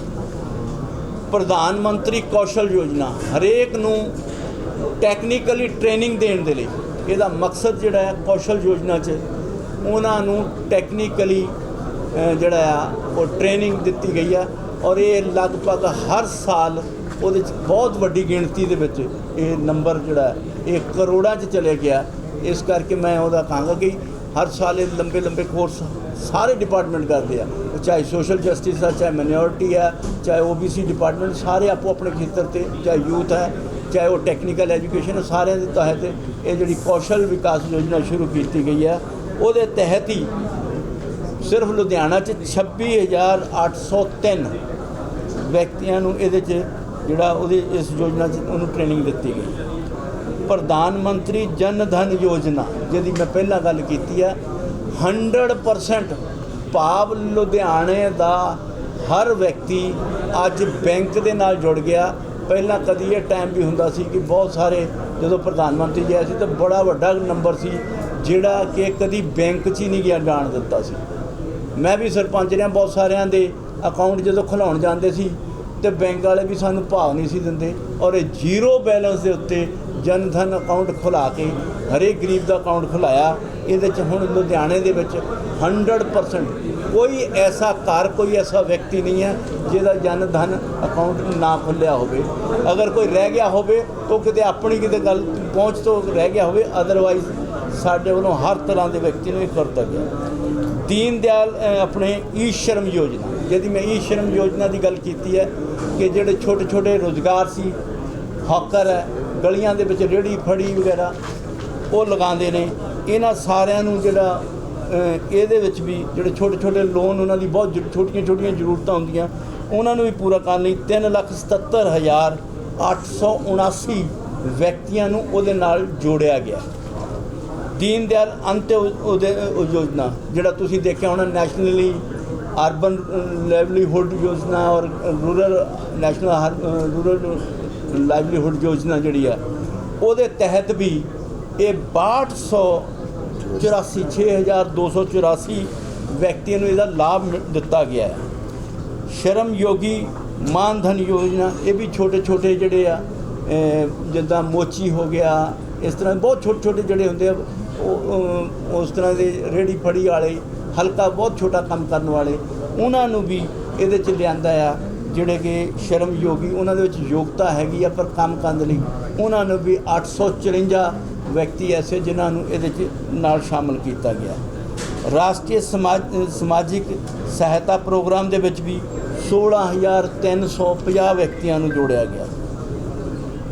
ਪ੍ਰਧਾਨ ਮੰਤਰੀ ਕੌਸ਼ਲ ਯੋਜਨਾ, ਹਰੇਕ ਨੂੰ ਟੈਕਨੀਕਲੀ ਟ੍ਰੇਨਿੰਗ ਦੇਣ ਦੇ ਲਈ। ਇਹਦਾ ਮਕਸਦ ਜਿਹੜਾ ਹੈ ਕੌਸ਼ਲ ਯੋਜਨਾ 'ਚ ਉਹਨਾਂ ਨੂੰ ਟੈਕਨੀਕਲੀ ਜਿਹੜਾ ਆ, ਉਹ ਟ੍ਰੇਨਿੰਗ ਦਿੱਤੀ ਗਈ ਆ ਔਰ ਇਹ ਲਗਭਗ ਹਰ ਸਾਲ ਉਹਦੇ 'ਚ ਬਹੁਤ ਵੱਡੀ ਗਿਣਤੀ ਦੇ ਵਿੱਚ ਇਹ ਨੰਬਰ ਜਿਹੜਾ ਇਹ ਕਰੋੜਾਂ 'ਚ ਚਲੇ ਗਿਆ। ਇਸ ਕਰਕੇ ਮੈਂ ਉਹਦਾ ਕਹਾਂਗਾ ਕਿ ਹਰ ਸਾਲ ਇਹ ਲੰਬੇ ਲੰਬੇ ਕੋਰਸ ਸਾਰੇ ਡਿਪਾਰਟਮੈਂਟ ਕਰਦੇ ਆ। ਚਾਹੇ ਸੋਸ਼ਲ ਜਸਟਿਸ ਆ, ਚਾਹੇ ਮਿਨੋਰਿਟੀ ਆ, ਚਾਹੇ ਓਬੀਸੀ ਡਿਪਾਰਟਮੈਂਟ ਸਾਰੇ ਆਪੋ ਆਪਣੇ ਖੇਤਰ ਤੇ, ਚਾਹੇ ਯੂਥ ਹੈ ਚਾਹੇ ਉਹ ਟੈਕਨੀਕਲ ਐਜੂਕੇਸ਼ਨ ਸਾਰਿਆਂ ਦੇ ਤਹਿਤ ਇਹ ਜਿਹੜੀ ਕੌਸ਼ਲ ਵਿਕਾਸ ਯੋਜਨਾ ਸ਼ੁਰੂ ਕੀਤੀ ਗਈ ਹੈ ਉਹਦੇ ਤਹਿਤ ਹੀ ਸਿਰਫ ਲੁਧਿਆਣਾ 'ਚ 26803 ਵਿਅਕਤੀਆਂ ਨੂੰ ਇਹਦੇ 'ਚ ਜਿਹੜਾ ਉਹਦੇ ਇਸ ਯੋਜਨਾ 'ਚ ਉਹਨੂੰ ਟ੍ਰੇਨਿੰਗ ਦਿੱਤੀ ਗਈ। ਪ੍ਰਧਾਨ ਮੰਤਰੀ ਜਨ ਧਨ ਯੋਜਨਾ, ਜਿਹਦੀ ਮੈਂ ਪਹਿਲਾਂ ਗੱਲ ਕੀਤੀ ਆ 100% ਭਾਵ ਲੁਧਿਆਣੇ ਦਾ ਹਰ ਵਿਅਕਤੀ ਅੱਜ ਬੈਂਕ ਦੇ ਨਾਲ ਜੁੜ ਗਿਆ। ਪਹਿਲਾਂ ਕਦੀ ਇਹ ਟਾਈਮ ਵੀ ਹੁੰਦਾ ਸੀ ਕਿ ਬਹੁਤ ਸਾਰੇ ਜਦੋਂ ਪ੍ਰਧਾਨ ਮੰਤਰੀ ਜੀ ਆਏ ਸੀ ਤਾਂ ਬੜਾ ਵੱਡਾ ਨੰਬਰ ਸੀ, ਜਿਹੜਾ ਕਿ ਕਦੀ ਬੈਂਕ 'ਚ ਹੀ ਨਹੀਂ ਗਿਆ, ਜਾਣ ਦਿੱਤਾ ਸੀ। ਮੈਂ ਵੀ ਸਰਪੰਚ ਰਿਹਾ ਬਹੁਤ ਸਾਰਿਆਂ ਦੇ ਅਕਾਊਂਟ ਜਦੋਂ ਖੁਲਾਉਣ ਜਾਂਦੇ ਸੀ ਤੇ ਬੈਂਕ ਵਾਲੇ ਵੀ ਸਾਨੂੰ ਭਾਵ ਨਹੀਂ ਸੀ ਦਿੰਦੇ ਔਰ ਇਹ ਜ਼ੀਰੋ ਬੈਲੈਂਸ ਦੇ ਉੱਤੇ ਜਨ ਧਨ ਅਕਾਊਂਟ ਖੁਲਾ ਕੇ ਹਰੇਕ ਗਰੀਬ ਦਾ ਅਕਾਊਂਟ ਖੁਲਾਇਆ, ਇਹਦੇ ਚ ਹੁਣ ਲੁਧਿਆਣੇ ਦੇ ਵਿੱਚ 100% ਕੋਈ ਐਸਾ ਘਰ, ਕੋਈ ਐਸਾ ਵਿਅਕਤੀ ਨਹੀਂ ਹੈ ਜਿਹਦਾ ਜਨ ਧਨ ਅਕਾਊਂਟ ਨਾ ਖੁੱਲਿਆ ਹੋਵੇ। ਅਗਰ ਕੋਈ ਰਹਿ ਗਿਆ ਹੋਵੇ ਤਾਂ ਕਿਤੇ ਆਪਣੀ ਕਿਤੇ ਗੱਲ ਪਹੁੰਚ ਤੋਂ ਰਹਿ ਗਿਆ ਹੋਵੇ ਅਦਰਵਾਈਜ਼ ਸਾਡੇ ਵੱਲੋਂ ਹਰ ਤਰ੍ਹਾਂ ਦੇ ਵਿਅਕਤੀ ਨੂੰ ਇਹ ਕਰਤੱਵ ਗਿਆ ਦੀਨ ਦਿਆਲ ਆਪਣੇ ਈ ਸ਼ਰਮ ਯੋਜਨਾ, ਜਿਹਦੀ ਮੈਂ ਈ ਸ਼ਰਮ ਯੋਜਨਾ ਦੀ ਗੱਲ ਕੀਤੀ ਹੈ ਕਿ ਜਿਹੜੇ ਛੋਟੇ ਛੋਟੇ ਰੋਜ਼ਗਾਰ ਸੀ, ਹੌਕਰ ਹੈ ਗਲੀਆਂ ਦੇ ਵਿੱਚ ਰੇੜੀ ਫੜੀ ਵਗੈਰਾ, ਉਹ ਲਗਾਉਂਦੇ ਨੇ। ਇਹਨਾਂ ਸਾਰਿਆਂ ਨੂੰ ਜਿਹੜਾ ਇਹਦੇ ਵਿੱਚ ਵੀ ਜਿਹੜੇ ਛੋਟੇ ਛੋਟੇ ਲੋਨ ਉਹਨਾਂ ਦੀ ਬਹੁਤ ਛੋਟੀਆਂ ਛੋਟੀਆਂ ਜ਼ਰੂਰਤਾਂ ਹੁੰਦੀਆਂ। ਉਹਨਾਂ ਨੂੰ ਵੀ ਪੂਰਾ ਕਰਨ ਲਈ ਤਿੰਨ ਲੱਖ ਸਤੱਤਰ ਹਜ਼ਾਰ ਅੱਠ ਸੌ ਉਣਾਸੀ ਵਿਅਕਤੀਆਂ ਨੂੰ ਉਹਦੇ ਨਾਲ ਜੋੜਿਆ ਗਿਆ। ਦੀਨ ਦਿਆਲ ਅੰਤ ਉਹਦੇ ਉਹ ਯੋਜਨਾ, ਜਿਹੜਾ ਤੁਸੀਂ ਦੇਖਿਆ ਹੋਣਾ ਨੈਸ਼ਨਲੀ ਅਰਬਨ ਲਾਈਵਲੀਹੁੱਡ ਯੋਜਨਾ ਔਰ ਰੂਰਲ, ਨੈਸ਼ਨਲ ਰੂਰਲ ਲਾਈਵਲੀਹੁੱਡ ਯੋਜਨਾ ਜਿਹੜੀ ਆ ਉਹਦੇ ਤਹਿਤ ਵੀ ਇਹ 6284 6284 ਵਿਅਕਤੀਆਂ ਨੂੰ ਇਹਦਾ ਲਾਭ ਮਿ- ਦਿੱਤਾ ਗਿਆ ਹੈ। ਸ਼ਰਮ ਯੋਗੀ ਮਾਨ ਧਨ ਯੋਜਨਾ, ਇਹ ਵੀ ਛੋਟੇ ਛੋਟੇ ਜਿਹੜੇ ਆ ਜਿੱਦਾਂ ਮੋਚੀ ਹੋ ਗਿਆ, ਇਸ ਤਰ੍ਹਾਂ ਬਹੁਤ ਛੋਟੇ ਛੋਟੇ ਜਿਹੜੇ ਹੁੰਦੇ ਆ, ਉਹ ਉਸ ਤਰ੍ਹਾਂ ਦੇ ਰੇੜੀ ਫੜੀ ਵਾਲੇ, ਹਲਕਾ ਬਹੁਤ ਛੋਟਾ ਕੰਮ ਕਰਨ ਵਾਲੇ, ਉਹਨਾਂ ਨੂੰ ਵੀ ਇਹਦੇ ਚ ਲਿਆਂਦਾ ਆ। ਜਿਹੜੇ ਕਿ ਸ਼ਰਮ ਯੋਗੀ ਉਹਨਾਂ ਦੇ ਵਿੱਚ ਯੋਗਤਾ ਹੈਗੀ ਆ ਪਰ ਕੰਮ ਕਰਨ ਦੇ ਲਈ। ਉਹਨਾਂ ਨੂੰ ਵੀ 854 ਵਿਅਕਤੀ ਐਸੇ ਜਿਨ੍ਹਾਂ ਨੂੰ ਇਹਦੇ ਚ ਨਾਲ ਸ਼ਾਮਲ ਕੀਤਾ ਗਿਆ। ਰਾਸ਼ਟਰੀ ਸਮਾਜ, ਸਮਾਜਿਕ ਸਹਾਇਤਾ ਪ੍ਰੋਗਰਾਮ ਦੇ ਵਿੱਚ ਵੀ 16350 ਵਿਅਕਤੀਆਂ ਨੂੰ ਜੋੜਿਆ ਗਿਆ।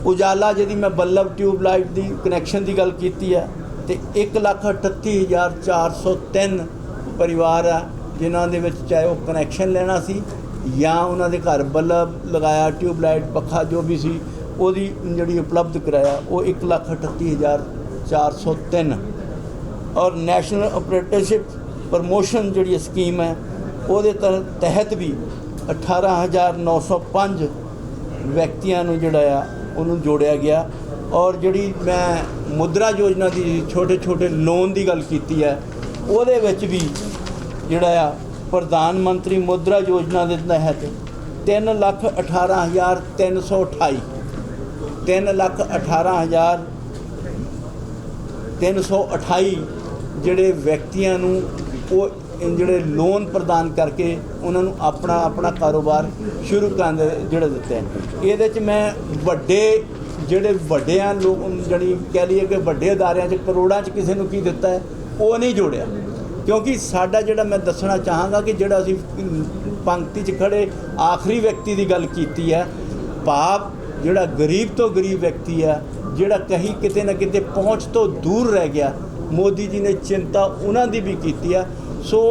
ਉਜਾਲਾ, ਜਿਹਦੀ ਮੈਂ ਬੱਲਬ ਟਿਊਬ ਲਾਈਟ ਦੀ ਕਨੈਕਸ਼ਨ ਦੀ ਗੱਲ ਕੀਤੀ ਹੈ, ਤੇ 138403 ਪਰਿਵਾਰ ਆ, ਜਿਨ੍ਹਾਂ ਦੇ ਵਿੱਚ ਚਾਹੇ ਉਹ ਕਨੈਕਸ਼ਨ ਲੈਣਾ ਸੀ ਜਾਂ ਉਹਨਾਂ ਦੇ ਘਰ ਬੱਲਬ ਲਗਾਇਆ ਟਿਊਬ ਲਾਈਟ ਪੱਖਾ ਜੋ ਵੀ ਸੀ, ਉਹਦੀ ਜਿਹੜੀ ਉਪਲਬਧ ਕਰਾਇਆ, ਉਹ 138403 ਔਰ ਨੈਸ਼ਨਲ ਅਪਰੇਂਟਿਸਸ਼ਿਪ ਪ੍ਰਮੋਸ਼ਨ ਜਿਹੜੀ ਸਕੀਮ ਹੈ, ਉਹਦੇ ਤਹ- ਤਹਿਤ ਵੀ 18905 ਵਿਅਕਤੀਆਂ ਨੂੰ ਜਿਹੜਾ ਆ, ਉਹਨੂੰ ਜੋੜਿਆ ਗਿਆ। ਔਰ ਜਿਹੜੀ ਮੈਂ ਮੁਦਰਾ ਯੋਜਨਾ ਦੀ ਛੋਟੇ ਛੋਟੇ ਲੋਨ ਦੀ ਗੱਲ ਕੀਤੀ ਹੈ, ਉਹਦੇ ਵਿੱਚ ਵੀ ਜਿਹੜਾ ਆ ਪ੍ਰਧਾਨ ਮੰਤਰੀ ਮੁਦਰਾ ਯੋਜਨਾ ਦੇ ਤਹਿਤ 318328 ਤਿੰਨ ਲੱਖ ਅਠਾਰਾਂ ਹਜ਼ਾਰ 328 ਜਿਹੜੇ ਵਿਅਕਤੀਆਂ ਨੂੰ ਉਹ ਜਿਹੜੇ ਲੋਨ ਪ੍ਰਦਾਨ ਕਰਕੇ ਉਹਨਾਂ ਨੂੰ ਆਪਣਾ ਆਪਣਾ ਕਾਰੋਬਾਰ ਸ਼ੁਰੂ ਕਰਨ ਦੇ ਜਿਹੜੇ ਦਿੱਤੇ ਇਹਦੇ 'ਚ ਮੈਂ ਵੱਡੇ ਜਿਹੜੇ ਵੱਡਿਆਂ ਲੋਕ ਜਿਹੜੀ ਕਹਿ ਲਈਏ ਕਿ ਵੱਡੇ ਅਦਾਰਿਆਂ 'ਚ ਕਰੋੜਾਂ 'ਚ ਕਿਸੇ ਨੂੰ ਕੀ ਦਿੱਤਾ ਹੈ, ਉਹ ਨਹੀਂ ਜੋੜਿਆ। ਕਿਉਂਕਿ ਸਾਡਾ ਜਿਹੜਾ ਮੈਂ ਦੱਸਣਾ ਚਾਹਾਂਗਾ ਕਿ ਜਿਹੜਾ ਅਸੀਂ ਪੰਕਤੀ 'ਚ ਖੜੇ ਆਖਰੀ ਵਿਅਕਤੀ ਦੀ ਗੱਲ ਕੀਤੀ ਹੈ ਭਾਵ ਜਿਹੜਾ ਗਰੀਬ ਤੋਂ ਗਰੀਬ ਵਿਅਕਤੀ ਹੈ, ਜਿਹੜਾ ਕਹੀ ਕਿਤੇ ਨਾ ਕਿਤੇ ਪਹੁੰਚ ਤੋਂ ਦੂਰ ਰਹਿ ਗਿਆ, ਮੋਦੀ ਜੀ ਨੇ ਚਿੰਤਾ ਉਹਨਾਂ ਦੀ ਵੀ ਕੀਤੀ ਆ ਸੋ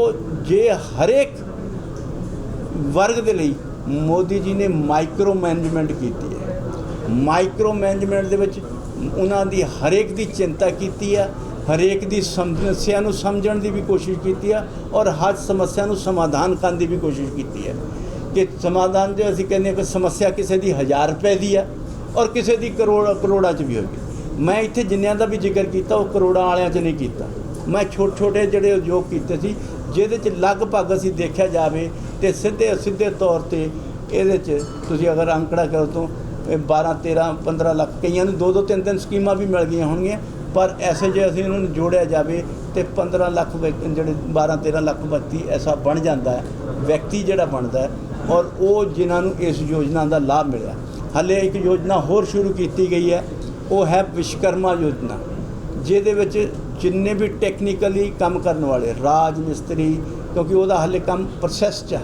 ਜੇ ਹਰੇਕ ਵਰਗ ਦੇ ਲਈ ਮੋਦੀ ਜੀ ਨੇ ਮਾਈਕਰੋ ਮੈਨੇਜਮੈਂਟ ਕੀਤੀ ਹੈ। ਮਾਈਕਰੋ ਮੈਨੇਜਮੈਂਟ ਦੇ ਵਿੱਚ ਉਹਨਾਂ ਦੀ ਹਰੇਕ ਦੀ ਚਿੰਤਾ ਕੀਤੀ ਆ ਹਰੇਕ ਦੀ ਸਮੱਸਿਆ ਨੂੰ ਸਮਝਣ ਦੀ ਵੀ ਕੋਸ਼ਿਸ਼ ਕੀਤੀ ਆ ਔਰ ਹਰ ਸਮੱਸਿਆ ਨੂੰ ਸਮਾਧਾਨ ਕਰਨ ਦੀ ਵੀ ਕੋਸ਼ਿਸ਼ ਕੀਤੀ ਹੈ। ਕਿ ਸਮਾਧਾਨ ਜੇ ਅਸੀਂ ਕਹਿੰਦੇ ਹਾਂ ਕਿ ਸਮੱਸਿਆ ਕਿਸੇ ਦੀ 1000 ਰੁਪਏ ਦੀ ਆ ਔਰ ਕਿਸੇ ਦੀ ਕਰੋੜ, ਕਰੋੜਾਂ 'ਚ ਵੀ ਹੋਗੀ ਮੈਂ ਇੱਥੇ ਜਿੰਨਿਆਂ ਦਾ ਵੀ ਜ਼ਿਕਰ ਕੀਤਾ, ਉਹ ਕਰੋੜਾਂ ਵਾਲਿਆਂ 'ਚ ਨਹੀਂ ਕੀਤਾ। ਮੈਂ ਛੋਟੇ ਛੋਟੇ ਜਿਹੜੇ ਉਦਯੋਗ ਕੀਤੇ ਸੀ, ਜਿਹਦੇ 'ਚ ਲਗਭਗ ਅਸੀਂ ਦੇਖਿਆ ਜਾਵੇ ਤੇ ਸਿੱਧੇ ਸਿੱਧੇ ਤੌਰ ਤੇ ਇਹਦੇ 'ਚ ਤੁਸੀਂ ਅਗਰ ਅੰਕੜਾ ਕਰੋ ਤਾਂ ਇਹ 12 13 15 ਲੱਖ ਕਈਆਂ ਨੂੰ ਦੋ ਦੋ ਤਿੰਨ ਤਿੰਨ ਸਕੀਮਾਂ ਵੀ ਮਿਲ ਗਈਆਂ ਹੋਣਗੀਆਂ। ਪਰ ਐਸੇ ਜੇ ਅਸੀਂ ਉਹਨਾਂ ਨੂੰ ਜੋੜਿਆ ਜਾਵੇ ਤੇ 15 ਲੱਖ ਵਿਅਕ- ਜਿਹੜੇ 12 13 ਲੱਖ ਵਿਅਕਤੀ ਐਸਾ ਬਣ ਜਾਂਦਾ ਹੈ, ਵਿਅਕਤੀ ਜਿਹੜਾ ਬਣਦਾ ਹੈ, ਔਰ ਉਹ ਜਿਨ੍ਹਾਂ ਨੂੰ ਇਸ ਯੋਜਨਾ ਦਾ ਲਾਭ ਮਿਲਿਆ। ਹਲੇ ਇੱਕ ਯੋਜਨਾ ਹੋਰ ਸ਼ੁਰੂ ਕੀਤੀ ਗਈ ਹੈ, ਉਹ ਹੈ ਵਿਸ਼ਕਰਮਾ ਯੋਜਨਾ, ਜਿਹਦੇ ਵਿੱਚ ਜਿੰਨੇ ਵੀ ਟੈਕਨੀਕਲੀ ਕੰਮ ਕਰਨ ਵਾਲੇ, ਰਾਜ ਮਿਸਤਰੀ, ਕਿਉਂਕਿ ਉਹਦਾ ਹਾਲੇ ਕੰਮ ਪ੍ਰੋਸੈਸ 'ਚ ਹੈ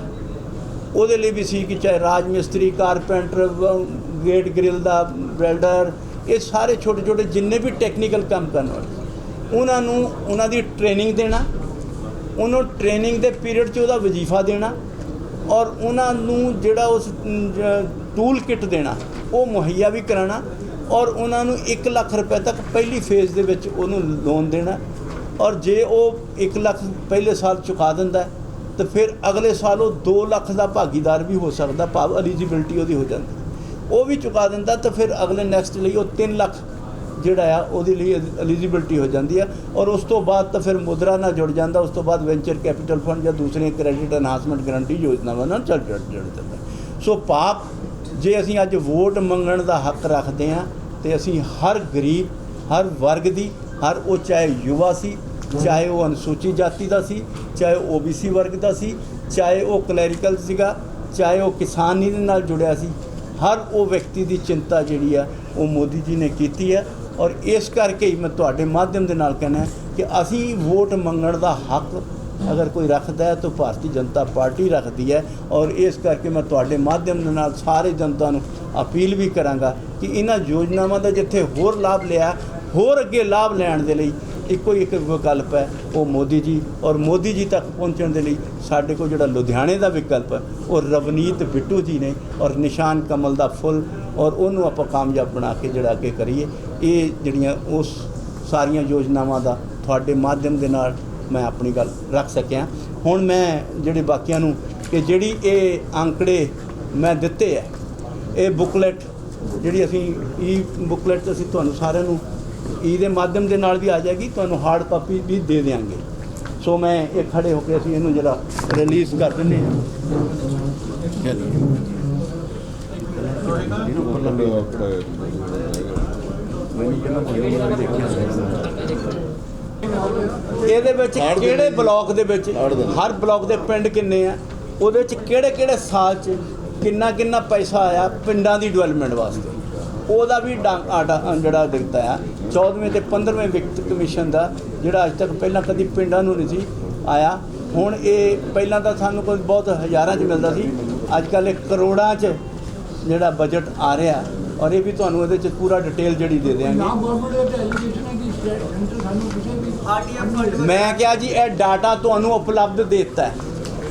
ਉਹਦੇ ਲਈ ਵੀ ਸੀ ਕਿ ਚਾਹੇ ਰਾਜ ਮਿਸਤਰੀ, ਕਾਰਪੈਂਟਰ, ਗੇਟ ਗ੍ਰਿਲ ਦਾ ਵੈਲਡਰ ਇਹ ਸਾਰੇ ਛੋਟੇ ਛੋਟੇ ਜਿੰਨੇ ਵੀ ਟੈਕਨੀਕਲ ਕੰਮ ਕਰਨ ਵਾਲੇ। ਉਹਨਾਂ ਨੂੰ ਉਹਨਾਂ ਦੀ ਟ੍ਰੇਨਿੰਗ ਦੇਣਾ, ਉਹਨੂੰ ਟ੍ਰੇਨਿੰਗ ਦੇ ਪੀਰੀਅਡ 'ਚ ਉਹਦਾ ਵਜ਼ੀਫਾ ਦੇਣਾ ਔਰ ਉਹਨਾਂ ਨੂੰ ਜਿਹੜਾ ਉਸ ਟੂਲ ਕਿੱਟ ਦੇਣਾ, ਉਹ ਮੁਹੱਈਆ ਵੀ ਕਰਾਉਣਾ ਔਰ ਉਹਨਾਂ ਨੂੰ 1 ਲੱਖ ਰੁਪਏ ਤੱਕ ਪਹਿਲੀ ਫੇਜ਼ ਦੇ ਵਿੱਚ ਉਹਨੂੰ ਲੋਨ ਦੇਣਾ ਔਰ ਜੇ ਉਹ 1 ਲੱਖ ਪਹਿਲੇ ਸਾਲ ਚੁਕਾ ਦਿੰਦਾ ਤਾਂ ਫਿਰ ਅਗਲੇ ਸਾਲ ਉਹ 2 ਲੱਖ ਦਾ ਭਾਗੀਦਾਰ ਵੀ ਹੋ ਸਕਦਾ, ਭਾਵ ਐਲੀਜੀਬਿਲਟੀ ਉਹਦੀ ਹੋ ਜਾਂਦੀ। ਉਹ ਵੀ ਚੁਕਾ ਦਿੰਦਾ ਤਾਂ ਫਿਰ ਅਗਲੇ ਨੈਕਸਟ ਲਈ ਉਹ 3 ਲੱਖ ਜਿਹੜਾ ਆ, ਉਹਦੇ ਲਈ ਐਲੀਜੀਬਿਲਟੀ ਹੋ ਜਾਂਦੀ ਆ। ਔਰ ਉਸ ਤੋਂ ਬਾਅਦ ਤਾਂ ਫਿਰ ਮੁਦਰਾ ਨਾਲ ਜੁੜ ਜਾਂਦਾ, ਉਸ ਤੋਂ ਬਾਅਦ ਵੈਂਚਰ ਕੈਪੀਟਲ ਫੰਡ ਜਾਂ ਦੂਸਰੀਆਂ ਕ੍ਰੈਡਿਟ ਐਨਹਾਂਸਮੈਂਟ ਗਰੰਟੀ ਯੋਜਨਾਵਾਂ ਨਾਲ ਚੱਲ ਜੁੜ ਜਾਂਦਾ ਸੋ ਪਾਪ, ਜੇ ਅਸੀਂ ਅੱਜ ਵੋਟ ਮੰਗਣ ਦਾ ਹੱਕ ਰੱਖਦੇ ਹਾਂ ਤੇ ਅਸੀਂ ਹਰ ਗਰੀਬ, ਹਰ ਵਰਗ ਦੀ, ਹਰ ਉਹ ਚਾਹੇ ਯੁਵਾ ਸੀ, ਚਾਹੇ ਉਹ ਅਨੁਸੂਚਿਤ ਜਾਤੀ ਦਾ ਸੀ, ਚਾਹੇ ਉਹ ਓਬੀਸੀ ਵਰਗ ਦਾ ਸੀ, ਚਾਹੇ ਉਹ ਕਲੈਰੀਕਲ ਸੀਗਾ, ਚਾਹੇ ਉਹ ਕਿਸਾਨੀ ਦੇ ਨਾਲ ਜੁੜਿਆ ਸੀ ਹਰ ਉਹ ਵਿਅਕਤੀ ਦੀ ਚਿੰਤਾ ਜਿਹੜੀ ਆ, ਉਹ ਮੋਦੀ ਜੀ ਨੇ ਕੀਤੀ ਹੈ ਔਰ ਇਸ ਕਰਕੇ ਹੀ ਮੈਂ ਤੁਹਾਡੇ ਮਾਧਿਅਮ ਦੇ ਨਾਲ ਕਹਿੰਦਾ ਕਿ ਅਸੀਂ ਵੋਟ ਮੰਗਣ ਦਾ ਹੱਕ ਅਗਰ ਕੋਈ ਰੱਖਦਾ ਹੈ, ਤਾਂ ਭਾਰਤੀ ਜਨਤਾ ਪਾਰਟੀ ਰੱਖਦੀ ਹੈ। ਔਰ ਇਸ ਕਰਕੇ ਮੈਂ ਤੁਹਾਡੇ ਮਾਧਿਅਮ ਦੇ ਨਾਲ ਸਾਰੇ ਜਨਤਾ ਨੂੰ ਅਪੀਲ ਵੀ ਕਰਾਂਗਾ ਕਿ ਇਹਨਾਂ ਯੋਜਨਾਵਾਂ ਦਾ ਜਿੱਥੇ ਹੋਰ ਲਾਭ ਲਿਆ, ਹੋਰ ਅੱਗੇ ਲਾਭ ਲੈਣ ਦੇ ਲਈ ਇੱਕੋ ਹੀ ਇੱਕ ਵਿਕਲਪ ਹੈ, ਉਹ ਮੋਦੀ ਜੀ। ਔਰ ਮੋਦੀ ਜੀ ਤੱਕ ਪਹੁੰਚਣ ਦੇ ਲਈ ਸਾਡੇ ਕੋਲ ਜਿਹੜਾ ਲੁਧਿਆਣੇ ਦਾ ਵਿਕਲਪ ਹੈ, ਉਹ ਰਵਨੀਤ ਬਿੱਟੂ ਜੀ ਨੇ ਔਰ ਨਿਸ਼ਾਨ ਕਮਲ ਦਾ ਫੁੱਲ ਔਰ ਉਹਨੂੰ ਆਪਾਂ ਕਾਮਯਾਬ ਬਣਾ ਕੇ ਜਿਹੜਾ ਅੱਗੇ ਕਰੀਏ। ਇਹ ਜਿਹੜੀਆਂ ਉਸ ਸਾਰੀਆਂ ਯੋਜਨਾਵਾਂ ਦਾ ਤੁਹਾਡੇ ਮਾਧਿਅਮ ਦੇ ਨਾਲ ਮੈਂ ਆਪਣੀ ਗੱਲ ਰੱਖ ਸਕਿਆ। ਹੁਣ ਮੈਂ ਜਿਹੜੇ ਬਾਕੀਆਂ ਨੂੰ ਕਿ ਜਿਹੜੀ ਇਹ ਅੰਕੜੇ ਮੈਂ ਦਿੱਤੇ ਆ ਇਹ ਬੁਕਲੇਟ ਜਿਹੜੀ ਅਸੀਂ ਈ ਬੁਕਲੇਟ ਅਸੀਂ ਤੁਹਾਨੂੰ ਸਾਰਿਆਂ ਨੂੰ ਈ ਦੇ ਮਾਧਿਅਮ ਦੇ ਨਾਲ ਵੀ ਆ ਜਾਏਗੀ ਤੁਹਾਨੂੰ ਹਾਰਡ ਕਾਪੀ ਵੀ ਦੇ ਦੇਵਾਂਗੇ ਸੋ ਮੈਂ ਇਹ ਖੜੇ ਹੋ ਕੇ ਅਸੀਂ ਇਹਨੂੰ ਜਿਹੜਾ ਰਿਲੀਜ਼ ਕਰ ਦਿੰਦੇ ਹਾਂ। ਇਹਦੇ ਵਿੱਚ ਕਿਹੜੇ ਬਲਾਕ ਦੇ ਵਿੱਚ ਹਾੜ ਦੇ ਵਿੱਚ। ਹਰ ਬਲਾਕ ਦੇ ਪਿੰਡ ਕਿੰਨੇ ਆ? ਉਹਦੇ ਵਿੱਚ ਕਿਹੜੇ ਕਿਹੜੇ ਸਾਲ 'ਚ ਕਿੰਨਾ ਕਿੰਨਾ ਪੈਸਾ ਆਇਆ ਪਿੰਡਾਂ ਦੀ ਡਿਵੈਲਪਮੈਂਟ ਵਾਸਤੇ? ਉਹਦਾ ਵੀ ਡਾਂ- ਆਡਾ ਜਿਹੜਾ ਦਿੱਤਾ ਆ। 14ਵੇਂ ਤੇ 15ਵੇਂ ਵਿਕਟ ਕਮਿਸ਼ਨ ਦਾ ਜਿਹੜਾ ਅੱਜ ਤੱਕ ਪਹਿਲਾਂ ਕਦੀ ਪਿੰਡਾਂ ਨੂੰ ਨਹੀਂ ਸੀ ਆਇਆ। ਹੁਣ ਇਹ ਪਹਿਲਾਂ ਤਾਂ ਸਾਨੂੰ ਕੋਈ ਬਹੁਤ ਹਜ਼ਾਰਾਂ 'ਚ ਮਿਲਦਾ ਸੀ। ਅੱਜ ਕੱਲ੍ਹ ਇਹ ਕਰੋੜਾਂ 'ਚ ਜਿਹੜਾ ਬਜਟ ਆ ਰਿਹਾ। ਔਰ ਇਹ ਵੀ ਤੁਹਾਨੂੰ ਇਹਦੇ 'ਚ ਪੂਰਾ ਡਿਟੇਲ ਜਿਹੜੀ ਦੇ ਦਿਆਂਗੇ। ਪੰਜਾਬ ਗਵਰਨਮੈਂਟ ਦੇ ਐਲੀਗੇਸ਼ਨ ਹੈ ਕਿ ਸਟੇਟ ਸੈਂਟਰ ਸਾਨੂੰ ਕਿਸੇ ਵੀ ਆਰਡੀਐਫ ਫੰਡ ਮੈਂ ਕਿਹਾ ਜੀ ਇਹ ਡਾਟਾ ਤੁਹਾਨੂੰ ਉਪਲਬਧ ਦਿੱਤਾ ਹੈ।